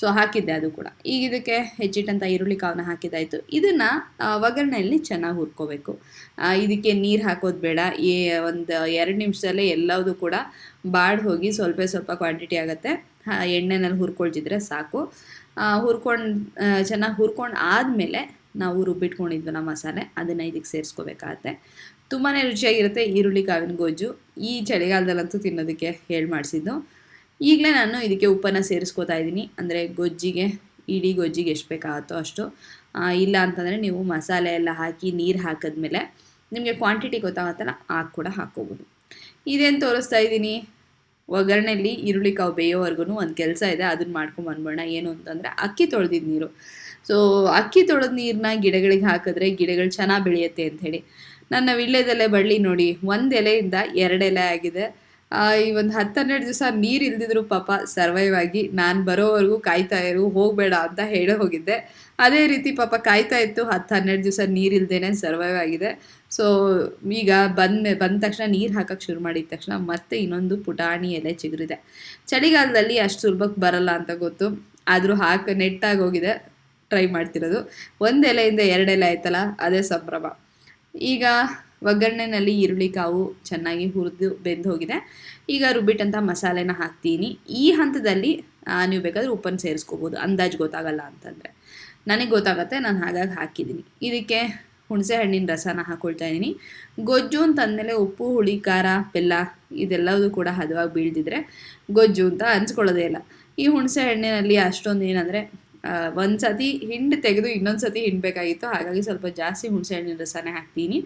ಸೊ ಹಾಕಿದ್ದೆ ಅದು ಕೂಡ. ಈಗ ಇದಕ್ಕೆ ಹೆಚ್ಚಿಟ್ಟಂಥ ಈರುಳ್ಳಿ ಕಾವನ್ನ ಹಾಕಿದ್ದಾಯಿತು. ಇದನ್ನು ಒಗ್ಗರಣೆಯಲ್ಲಿ ಚೆನ್ನಾಗಿ ಹುರ್ಕೋಬೇಕು. ಇದಕ್ಕೆ ನೀರು ಹಾಕೋದು ಬೇಡ. ಈ ಒಂದು ಎರಡು ನಿಮಿಷದಲ್ಲೇ ಎಲ್ಲವೂ ಕೂಡ ಬಾಡ್ ಹೋಗಿ ಸ್ವಲ್ಪ ಸ್ವಲ್ಪ ಕ್ವಾಂಟಿಟಿ ಆಗುತ್ತೆ. ಎಣ್ಣೆನಲ್ಲಿ ಹುರ್ಕೊಳ್ತಿದ್ರೆ ಸಾಕು. ಹುರ್ಕೊಂಡು ಚೆನ್ನಾಗಿ ಹುರ್ಕೊಂಡು ಆದಮೇಲೆ ನಾವು ರುಬ್ಬಿಟ್ಕೊಂಡಿದ್ವಲ್ಲ ಮಸಾಲೆ. ಅದನ್ನು ಇದಕ್ಕೆ ಸೇರಿಸ್ಕೋಬೇಕಾಗತ್ತೆ. ತುಂಬಾ ರುಚಿಯಾಗಿರುತ್ತೆ ಈರುಳ್ಳಿ ಕಾವಿನ ಗೊಜ್ಜು. ಈ ಚಳಿಗಾಲದಲ್ಲಂತೂ ತಿನ್ನೋದಕ್ಕೆ ಹೇಳಿ ಮಾಡಿಸಿದ್ದು. ಈಗಲೇ ನಾನು ಇದಕ್ಕೆ ಉಪ್ಪನ್ನು ಸೇರಿಸ್ಕೋತಾ ಇದ್ದೀನಿ. ಅಂದರೆ ಗೊಜ್ಜಿಗೆ, ಇಡೀ ಗೊಜ್ಜಿಗೆ ಎಷ್ಟು ಬೇಕಾಗುತ್ತೋ ಅಷ್ಟು. ಇಲ್ಲ ಅಂತಂದರೆ ನೀವು ಮಸಾಲೆ ಎಲ್ಲ ಹಾಕಿ ನೀರು ಹಾಕಿದ್ಮೇಲೆ ನಿಮಗೆ ಕ್ವಾಂಟಿಟಿ ಗೊತ್ತಾಗುತ್ತಲ್ಲ, ಆಗ ಕೂಡ ಹಾಕ್ಕೋಬೋದು. ಇದೇನು ತೋರಿಸ್ತಾ ಇದ್ದೀನಿ? ಒಗ್ಗರಣೆಯಲ್ಲಿ ಈರುಳ್ಳಿ ಕಾವು ಬೇಯೋವರೆಗೂ ಒಂದು ಕೆಲಸ ಇದೆ ಅದನ್ನ ಮಾಡ್ಕೊಂಡು ಬಂದ್ಬೋಣ ಏನು ಅಂತಂದರೆ ಅಕ್ಕಿ ತೊಳೆದಿದ್ದ ನೀರು. ಸೊ ಅಕ್ಕಿ ತೊಳೆದ ನೀರನ್ನ ಗಿಡಗಳಿಗೆ ಹಾಕಿದ್ರೆ ಗಿಡಗಳು ಚೆನ್ನಾಗಿ ಬೆಳೆಯುತ್ತೆ ಅಂಥೇಳಿ ನನ್ನ ವಿಳ್ಯದೆಲೆ ಬಳ್ಳಿ ನೋಡಿ, ಒಂದು ಎಲೆಯಿಂದ ಎರಡು ಎಲೆ ಆಗಿದೆ. ಈ ಒಂದು ಹನ್ನೆರಡು ದಿವಸ ನೀರು ಇಲ್ದಿದ್ರು ಪಾಪ ಸರ್ವೈವ್ ಆಗಿ ನಾನು ಬರೋವರೆಗೂ ಕಾಯ್ತಾ ಇರು, ಹೋಗಬೇಡ ಅಂತ ಹೇಳಿ ಹೋಗಿದ್ದೆ. ಅದೇ ರೀತಿ ಪಾಪ ಕಾಯ್ತಾ ಇತ್ತು ಹತ್ತು ಹನ್ನೆರಡು ದಿವಸ ನೀರಿಲ್ದೇನೆ ಸರ್ವೈವ್ ಆಗಿದೆ. ಸೊ ಈಗ ಬಂದ ಬಂದ ತಕ್ಷಣ ನೀರು ಹಾಕಕ್ಕೆ ಶುರು ಮಾಡಿದ ತಕ್ಷಣ ಮತ್ತೆ ಇನ್ನೊಂದು ಪುಟಾಣಿ ಎಲೆ ಚಿಗುರಿದೆ. ಚಳಿಗಾಲದಲ್ಲಿ ಅಷ್ಟು ಸುಲಭಕ್ಕೆ ಬರಲ್ಲ ಅಂತ ಗೊತ್ತು. ಆದರೂ ಹಾಕಿ, ನೆಟ್ಟಾಗಿ ಹೋಗಿದೆ. ಟ್ರೈ ಮಾಡ್ತಿರೋದು. ಒಂದು ಎಲೆಯಿಂದ ಎರಡೆಲೆ ಆಯ್ತಲ್ಲ, ಅದೇ ಸಂಭ್ರಮ. ಈಗ ಒಗ್ಗರಣೆನಲ್ಲಿ ಈರುಳ್ಳಿ ಕಾವು ಚೆನ್ನಾಗಿ ಹುರಿದು ಬೆಂದು ಹೋಗಿದೆ. ಈಗ ರುಬ್ಬಿಟ್ಟಂಥ ಮಸಾಲೆನ ಹಾಕ್ತೀನಿ. ಈ ಹಂತದಲ್ಲಿ ನೀವು ಬೇಕಾದರೆ ಉಪ್ಪನ್ನು ಸೇರಿಸ್ಕೋಬೋದು. ಅಂದಾಜು ಗೊತ್ತಾಗಲ್ಲ ಅಂತಂದರೆ. ನನಗೆ ಗೊತ್ತಾಗತ್ತೆ, ನಾನು ಹಾಗಾಗಿ ಹಾಕಿದ್ದೀನಿ. ಇದಕ್ಕೆ ಹುಣಸೆ ಹಣ್ಣಿನ ರಸನ ಹಾಕ್ಕೊಳ್ತಾ ಇದ್ದೀನಿ ಗೊಜ್ಜು ಅಂತ ಅಂದಮೇಲೆ ಉಪ್ಪು, ಹುಳಿ, ಖಾರ, ಬೆಲ್ಲ ಇದೆಲ್ಲವೂ ಕೂಡ ಹದವಾಗಿ ಬೀಳ್ದಿದ್ರೆ ಗೊಜ್ಜು ಅಂತ ಅನ್ಸ್ಕೊಳ್ಳೋದೇ ಇಲ್ಲ. ಈ ಹುಣಸೆ ಹಣ್ಣಿನಲ್ಲಿ ಅಷ್ಟೊಂದು ಏನಂದರೆ ಒಂದು ಸತಿ ಹಿಂಡು ತೆಗೆದು ಇನ್ನೊಂದು ಸತಿ ಹಿಂಡಬೇಕಾಗಿತ್ತು. ಹಾಗಾಗಿ ಸ್ವಲ್ಪ ಜಾಸ್ತಿ ಹುಣಸೆ ಹಣ್ಣಿನ ರಸನೇ ಹಾಕ್ತೀನಿ.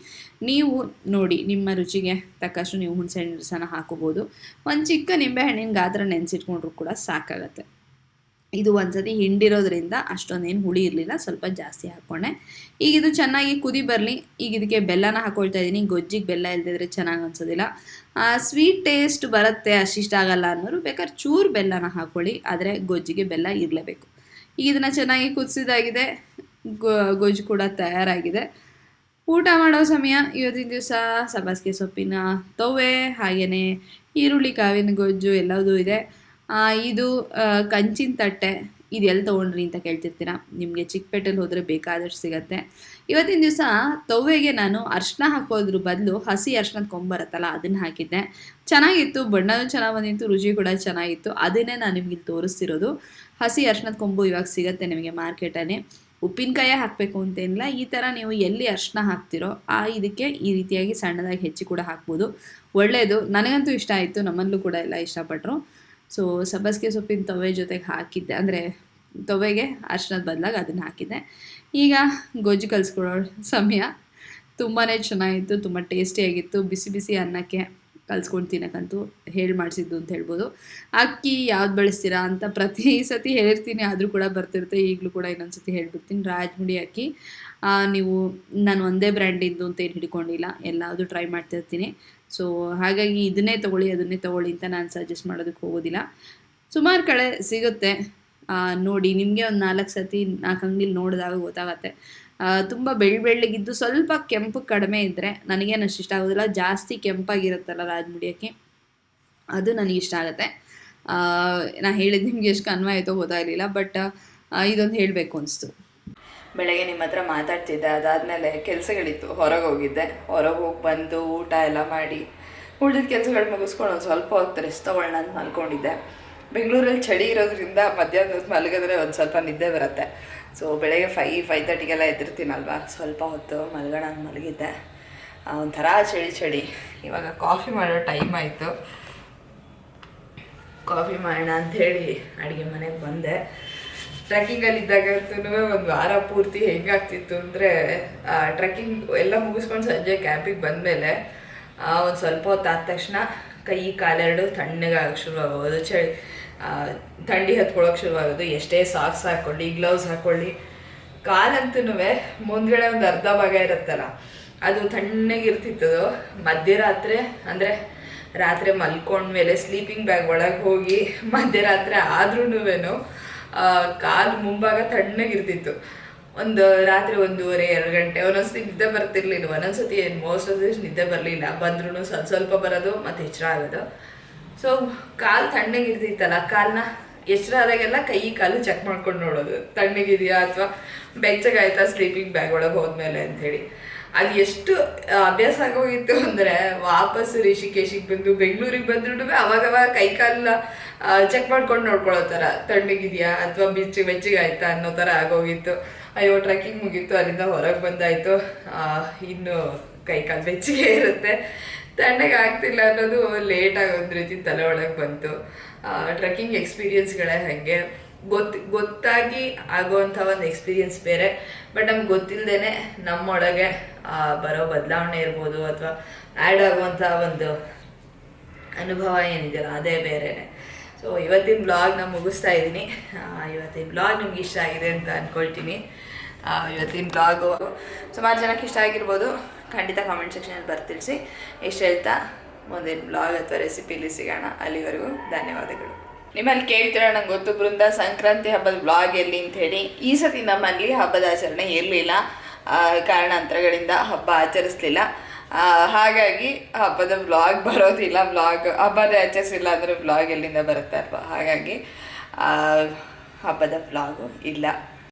ನೀವು ನೋಡಿ, ನಿಮ್ಮ ರುಚಿಗೆ ತಕ್ಕಷ್ಟು ನೀವು ಹುಣಸೆ ಹಣ್ಣಿನ ರಸನ ಹಾಕೋಬೋದು. ಒಂದು ಚಿಕ್ಕ ನಿಂಬೆಹಣ್ಣಿನ ಗಾತ್ರ ನೆನೆಸಿಟ್ಕೊಂಡ್ರು ಕೂಡ ಸಾಕಾಗತ್ತೆ. ಇದು ಒಂದ್ಸತಿ ಹಿಂಡಿರೋದ್ರಿಂದ ಅಷ್ಟೊಂದೇನು ಹುಳಿ ಇರಲಿಲ್ಲ, ಸ್ವಲ್ಪ ಜಾಸ್ತಿ ಹಾಕ್ಕೊಂಡೆ. ಈಗ ಇದು ಚೆನ್ನಾಗಿ ಕುದಿ ಬರಲಿ. ಈಗ ಇದಕ್ಕೆ ಬೆಲ್ಲನ ಹಾಕೊಳ್ತಾ ಇದ್ದೀನಿ ಗೊಜ್ಜಿಗೆ ಬೆಲ್ಲ ಇಲ್ದಿದ್ರೆ ಚೆನ್ನಾಗಿ ಅನ್ಸೋದಿಲ್ಲ. ಸ್ವೀಟ್ ಟೇಸ್ಟ್ ಬರುತ್ತೆ ಅಷ್ಟಿಷ್ಟ ಆಗಲ್ಲ ಅನ್ನೋರು ಬೇಕಾದ್ರೆ ಚೂರು ಬೆಲ್ಲನ ಹಾಕ್ಕೊಳ್ಳಿ ಆದರೆ ಗೊಜ್ಜಿಗೆ ಬೆಲ್ಲ ಇರಲೇಬೇಕು. ಈಗ ಇದನ್ನು ಚೆನ್ನಾಗಿ ಕುದಿಸಿದಾಗಿದೆ. ಗೊಜ್ಜು ಕೂಡ ತಯಾರಾಗಿದೆ. ಊಟ ಮಾಡೋ ಸಮಯ ಇವತ್ತಿನ ದಿವಸ ಸಬ್ಬಾಸಿಗೆ ಸೊಪ್ಪಿನ ತೊವೆ ಹಾಗೆಯೇ ಈರುಳ್ಳಿ, ಕಾವಿನ ಗೊಜ್ಜು ಎಲ್ಲದೂ ಇದೆ. ಇದು ಕಂಚಿನ ತಟ್ಟೆ. ಇದು ಎಲ್ಲಿ ತೊಗೊಂಡ್ರಿ ಅಂತ ಕೇಳ್ತಿರ್ತೀರಾ. ನಿಮಗೆ ಚಿಕ್ಕಪೇಟೆಲಿ ಹೋದರೆ ಬೇಕಾದಷ್ಟು ಸಿಗತ್ತೆ. ಇವತ್ತಿನ ದಿವಸ ತೊವೆಗೆ ನಾನು ಅರ್ಶಿನ ಹಾಕೋದ್ರ ಬದಲು ಹಸಿ ಅರ್ಶಿನದ ಕೊಂಬರತ್ತಲ್ಲ ಅದನ್ನು ಹಾಕಿದ್ದೆ. ಚೆನ್ನಾಗಿತ್ತು, ಬಣ್ಣನೂ ಚೆನ್ನಾಗಿ ಬಂದಿತ್ತು, ರುಚಿ ಕೂಡ ಚೆನ್ನಾಗಿತ್ತು. ಅದನ್ನೇ ನಾನು ನಿಮಗೆ ತೋರಿಸ್ತಿರೋದು. ಹಸಿ ಅರ್ಶಿನದ ಕೊಂಬು ಇವಾಗ ಸಿಗುತ್ತೆ ನಿಮಗೆ ಮಾರ್ಕೆಟಲ್ಲಿ. ಉಪ್ಪಿನಕಾಯೇ ಹಾಕಬೇಕು ಅಂತೇನಿಲ್ಲ, ಈ ಥರ ನೀವು ಎಲ್ಲಿ ಅರ್ಶಿನ ಹಾಕ್ತಿರೋ ಆ ಇದಕ್ಕೆ ಈ ರೀತಿಯಾಗಿ ಸಣ್ಣದಾಗಿ ಹೆಚ್ಚಿ ಕೂಡ ಹಾಕ್ಬೋದು. ಒಳ್ಳೆಯದು ನನಗಂತೂ ಇಷ್ಟ ಆಯಿತು, ನಮ್ಮಲ್ಲೂ ಕೂಡ ಎಲ್ಲ ಇಷ್ಟಪಟ್ಟರು ಸೊ ಸಬ್ಬಸಿಗೆ ಸೊಪ್ಪಿನ ತೊವೆ ಜೊತೆಗೆ ಹಾಕಿದ್ದೆ, ಅಂದರೆ ತೊವೆಗೆ ಅರ್ಶಿನದ ಬದಲಾಗಿ ಅದನ್ನು ಹಾಕಿದ್ದೆ. ಈಗ ಗೊಜ್ಜು ಕಲಿಸ್ಕೊಡೋ ಸಮಯ. ತುಂಬಾ ಚೆನ್ನಾಗಿತ್ತು, ತುಂಬ ಟೇಸ್ಟಿಯಾಗಿತ್ತು, ಬಿಸಿ ಬಿಸಿ ಅನ್ನಕ್ಕೆ. ಕಲ್ಸ್ಕೊಂಡು ತಿನ್ನಕ್ಕಂತೂ ಹೇಳಿ ಮಾಡಿಸಿದ್ದು ಅಂತ ಹೇಳ್ಬೋದು. ಅಕ್ಕಿ ಯಾವ್ದು ಬಳಸ್ತೀರಾ ಅಂತ ಪ್ರತಿ ಸತಿ ಹೇಳಿರ್ತೀನಿ ಆದರೂ ಕೂಡ ಬರ್ತಿರುತ್ತೆ, ಈಗಲೂ ಕೂಡ ಇನ್ನೊಂದು ಸತಿ ಹೇಳ್ಬಿಡ್ತೀನಿ. ರಾಜ್ಮುಡಿ ಅಕ್ಕಿ ನೀವು, ನಾನು ಒಂದೇ ಬ್ರ್ಯಾಂಡಿಂದು ಅಂತ ಏನು ಹಿಡ್ಕೊಂಡಿಲ್ಲ ಎಲ್ಲಾವುದು ಟ್ರೈ ಮಾಡ್ತಿರ್ತೀನಿ. ಸೊ ಹಾಗಾಗಿ ಇದನ್ನೇ ತೊಗೊಳ್ಳಿ, ಅದನ್ನೇ ತೊಗೊಳ್ಳಿ ಅಂತ ನಾನು ಸಜೆಸ್ಟ್ ಮಾಡೋದಕ್ಕೆ ಹೋಗೋದಿಲ್ಲ. ಸುಮಾರು ಕಡೆ ಸಿಗುತ್ತೆ. ನೋಡಿ, ನಿಮಗೆ ಒಂದು ನಾಲ್ಕು ಸತಿ ನಾಲ್ಕು ಅಂಗಡಿಲಿ ನೋಡಿದಾಗ ಗೊತ್ತಾಗತ್ತೆ. ತುಂಬ ಬೆಳ್ಳಿ ಬೆಳ್ಳಗಿದ್ದು ಸ್ವಲ್ಪ ಕೆಂಪು ಕಡಿಮೆ ಇದ್ದರೆ ನನಗೇನು ಅಷ್ಟು ಇಷ್ಟ ಆಗೋದಿಲ್ಲ. ಜಾಸ್ತಿ ಕೆಂಪಾಗಿರುತ್ತಲ್ಲ ರಾಜ್ಮುಡಿಯಕ್ಕೆ ಅದು ನನಗೆ ಇಷ್ಟ ಆಗುತ್ತೆ. ನಾನು ಹೇಳಿದ್ದು ನಿಮಗೆ ಎಷ್ಟು ಅನ್ವಯ ಆಯಿತೋ ಗೊತ್ತಾಗಲಿಲ್ಲ ಬಟ್ ಇದೊಂದು ಹೇಳಬೇಕು ಅನಿಸ್ತು. ಬೆಳಗ್ಗೆ ನಿಮ್ಮ ಹತ್ರ ಮಾತಾಡ್ತಿದ್ದೆ, ಅದಾದಮೇಲೆ ಕೆಲಸಗಳಿತ್ತು, ಹೊರಗೆ ಹೋಗಿದ್ದೆ. ಹೊರಗೆ ಹೋಗಿ ಬಂದು ಊಟ ಎಲ್ಲ ಮಾಡಿ ಉಳಿದ ಕೆಲಸಗಳು ಮುಗಿಸ್ಕೊಂಡು ಒಂದು ಸ್ವಲ್ಪ ಹೋಗ್ತಾರೆ ರೆಸ್ಟ್ ತೊಗೊಳ್ಳೋಣ ಅಂತ ಮಲ್ಕೊಂಡಿದ್ದೆ. ಬೆಂಗಳೂರಲ್ಲಿ ಚಳಿ ಇರೋದ್ರಿಂದ ಮಧ್ಯಾಹ್ನ ಮಲಗಿದ್ರೆ ಒಂದು ಸ್ವಲ್ಪ ನಿದ್ದೆ ಬರುತ್ತೆ. ಸೊ ಬೆಳಗ್ಗೆ ಫೈ ಫೈವ್ ತರ್ಟಿಗೆಲ್ಲ ಎದ್ದಿರ್ತೀನಲ್ವ? ಸ್ವಲ್ಪ ಹೊತ್ತು ಮಲಗೋಣ ಮಲಗಿದ್ದೆ. ಒಂಥರ ಚಳಿ ಚಳಿ ಇವಾಗ ಕಾಫಿ ಮಾಡೋ ಟೈಮ್ ಆಯಿತು. ಕಾಫಿ ಮಾಡೋಣ ಅಂಥೇಳಿ ಅಡುಗೆ ಮನೆಗೆ ಬಂದೆ. ಟ್ರೆಕ್ಕಿಂಗಲ್ಲಿ ಇದ್ದಾಗಂತೂ ಒಂದು ವಾರ ಪೂರ್ತಿ ಹೆಂಗಾಗ್ತಿತ್ತು ಅಂದರೆ ಟ್ರೆಕ್ಕಿಂಗ್ ಎಲ್ಲ ಮುಗಿಸ್ಕೊಂಡು ಸಂಜೆ ಕ್ಯಾಂಪಿಗೆ ಬಂದಮೇಲೆ ಒಂದು ಸ್ವಲ್ಪ ಹೊತ್ತು ಆದ ತಕ್ಷಣ ಕೈ, ಕಾಲೆರಡು ತಣ್ಣಗಾಗಕ್ಕೆ ಆಗೋದು ಚಳಿ ಥಂಡಿ ಹತ್ಕೊಳ್ಳೋಕೆ ಶುರುವಾಗೋದು. ಎಷ್ಟೇ ಸಾಕ್ಸ್ ಹಾಕ್ಕೊಳ್ಳಿ ಗ್ಲೌಸ್ ಹಾಕ್ಕೊಳ್ಳಿ ಕಾಲಂತೂ ಮುಂದ್ಗಡೆ ಒಂದು ಅರ್ಧ ಭಾಗ ಇರುತ್ತಲ್ಲ, ಅದು ತಣ್ಣಗಿರ್ತಿತ್ತು ಮಧ್ಯರಾತ್ರಿ ಅಂದರೆ ರಾತ್ರಿ ಮಲ್ಕೊಂಡ್ಮೇಲೆ ಸ್ಲೀಪಿಂಗ್ ಬ್ಯಾಗ್ ಒಳಗೆ ಹೋಗಿ ಮಧ್ಯರಾತ್ರಿ ಆದ್ರೂ ಕಾಲು ಮುಂಭಾಗ ತಣ್ಣಗಿರ್ತಿತ್ತು. ಒಂದು ರಾತ್ರಿ ಒಂದೂವರೆ, ಎರಡು ಗಂಟೆ, ಒಂದೊಂದ್ಸತಿ ನಿದ್ದೆ ಬರ್ತಿರ್ಲಿಲ್ಲ ಒಂದೊಂದ್ಸತಿ ಏನು ಮೋಸ್ಟ್ ಆಫ್ ದಿಸ್ ನಿದ್ದೆ ಬರಲಿಲ್ಲ. ಬಂದ್ರೂ ಸ್ವಲ್ಪ ಸ್ವಲ್ಪ ಬರೋದು, ಮತ್ತು ಹೆಚ್ಚರ ಆಗೋದು. ಸೊ ಕಾಲು ತಣ್ಣಗಿರ್ತಿತ್ತಲ್ಲ ಕಾಲನ್ನ ಎಷ್ಟರಾದಾಗೆಲ್ಲ ಕೈ ಕಾಲು ಚೆಕ್ ಮಾಡ್ಕೊಂಡು ನೋಡೋದು. ತಣ್ಣಗಿದೆಯಾ ಅಥವಾ ಬೆಚ್ಚಗಾಯ್ತಾ ಸ್ಲೀಪಿಂಗ್ ಬ್ಯಾಗ್ ಒಳಗೆ ಹೋದ್ಮೇಲೆ ಅಂಥೇಳಿ. ಅದು ಎಷ್ಟು ಅಭ್ಯಾಸ ಆಗೋಗಿತ್ತು ಅಂದರೆ ವಾಪಸ್ ರಿಷಿಕೇಶಿಗೆ ಬಂದು ಬೆಂಗಳೂರಿಗೆ ಬಂದ್ರೂ ಅವಾಗ ಕೈ ಕಾಲ ಚೆಕ್ ಮಾಡ್ಕೊಂಡು ನೋಡ್ಕೊಳ್ಳೋ ಥರ. ತಣ್ಣಗಿದೆಯಾ ಅಥವಾ ಬೆಚ್ಚ ಬೆಚ್ಚಗಾಯ್ತಾ ಅನ್ನೋ ಥರ ಆಗೋಗಿತ್ತು. ಅಯ್ಯೋ ಟ್ರೆಕ್ಕಿಂಗ್ ಮುಗೀತು, ಅಲ್ಲಿಂದ ಹೊರಗೆ ಬಂದಾಯಿತು. ಇನ್ನು ಕೈ ಕಾಲು ಬೆಚ್ಚಗೆ ಇರುತ್ತೆ. ತಣ್ಣಗೆ ಆಗ್ತಿಲ್ಲ ಅನ್ನೋದು ಲೇಟಾಗಿ ಒಂದು ರೀತಿ ತಲೆ ಒಳಗೆ ಬಂತು. ಟ್ರೆಕ್ಕಿಂಗ್ ಎಕ್ಸ್ಪೀರಿಯನ್ಸ್ಗಳೇ ಹಾಗೆ. ಗೊತ್ತು ಗೊತ್ತಾಗಿ ಆಗುವಂಥ ಒಂದು ಎಕ್ಸ್ಪೀರಿಯನ್ಸ್ ಬೇರೆ. ಬಟ್ ನಮ್ಗೆ ಗೊತ್ತಿಲ್ಲದೇನೆ ನಮ್ಮೊಳಗೆ ಬರೋ ಬದಲಾವಣೆ ಇರ್ಬೋದು ಅಥವಾ ಆ್ಯಡ್ ಆಗುವಂಥ ಒಂದು ಅನುಭವ ಏನಿದೆಯಲ್ಲ ಅದೇ ಬೇರೆನೆ. ಸೊ ಇವತ್ತಿನ ಬ್ಲಾಗ್ನ ಮುಗಿಸ್ತಾ ಇದ್ದೀನಿ. ಇವತ್ತಿನ ಬ್ಲಾಗ್ ನಿಮ್ಗೆ ಇಷ್ಟ ಆಗಿದೆ ಅಂತ ಅಂದ್ಕೊಳ್ತೀನಿ ಇವತ್ತಿನ ಬ್ಲಾಗು ಸುಮಾರು ಜನಕ್ಕೆ ಇಷ್ಟ ಆಗಿರ್ಬೋದು. ಖಂಡಿತ ಕಾಮೆಂಟ್ ಸೆಕ್ಷನಲ್ಲಿ ಬರ್ತಿಳಿಸಿ ಎಷ್ಟು ಹೇಳ್ತಾ ಮುಂದಿನ ಬ್ಲಾಗ್ ಅಥವಾ ರೆಸಿಪಿಲಿ ಸಿಗೋಣ. ಅಲ್ಲಿವರೆಗೂ ಧನ್ಯವಾದಗಳು. ನಿಮ್ಮಲ್ಲಿ ಕೇಳ್ತೀರ? ನಂಗೆ ಗೊತ್ತು. ಬೃಂದ ಸಂಕ್ರಾಂತಿ ಹಬ್ಬದ ಬ್ಲಾಗ್ ಎಲ್ಲಿ ಅಂತ ಹೇಳಿ. ಈ ಸತಿ ನಮ್ಮಲ್ಲಿ ಹಬ್ಬದ ಆಚರಣೆ ಇರಲಿಲ್ಲ. ಕಾರಣಾಂತರಗಳಿಂದ ಹಬ್ಬ ಆಚರಿಸ್ಲಿಲ್ಲ. ಹಾಗಾಗಿ ಹಬ್ಬದ ಬ್ಲಾಗ್ ಬರೋದಿಲ್ಲ. ಬ್ಲಾಗ್ ಹಬ್ಬದ ಆಚರಿಸಿಲ್ಲ ಅಂದರೆ ಬ್ಲಾಗ್ ಎಲ್ಲಿಂದ ಬರುತ್ತೆ ಅಲ್ವಾ? ಹಾಗಾಗಿ ಹಬ್ಬದ ಬ್ಲಾಗು ಇಲ್ಲ.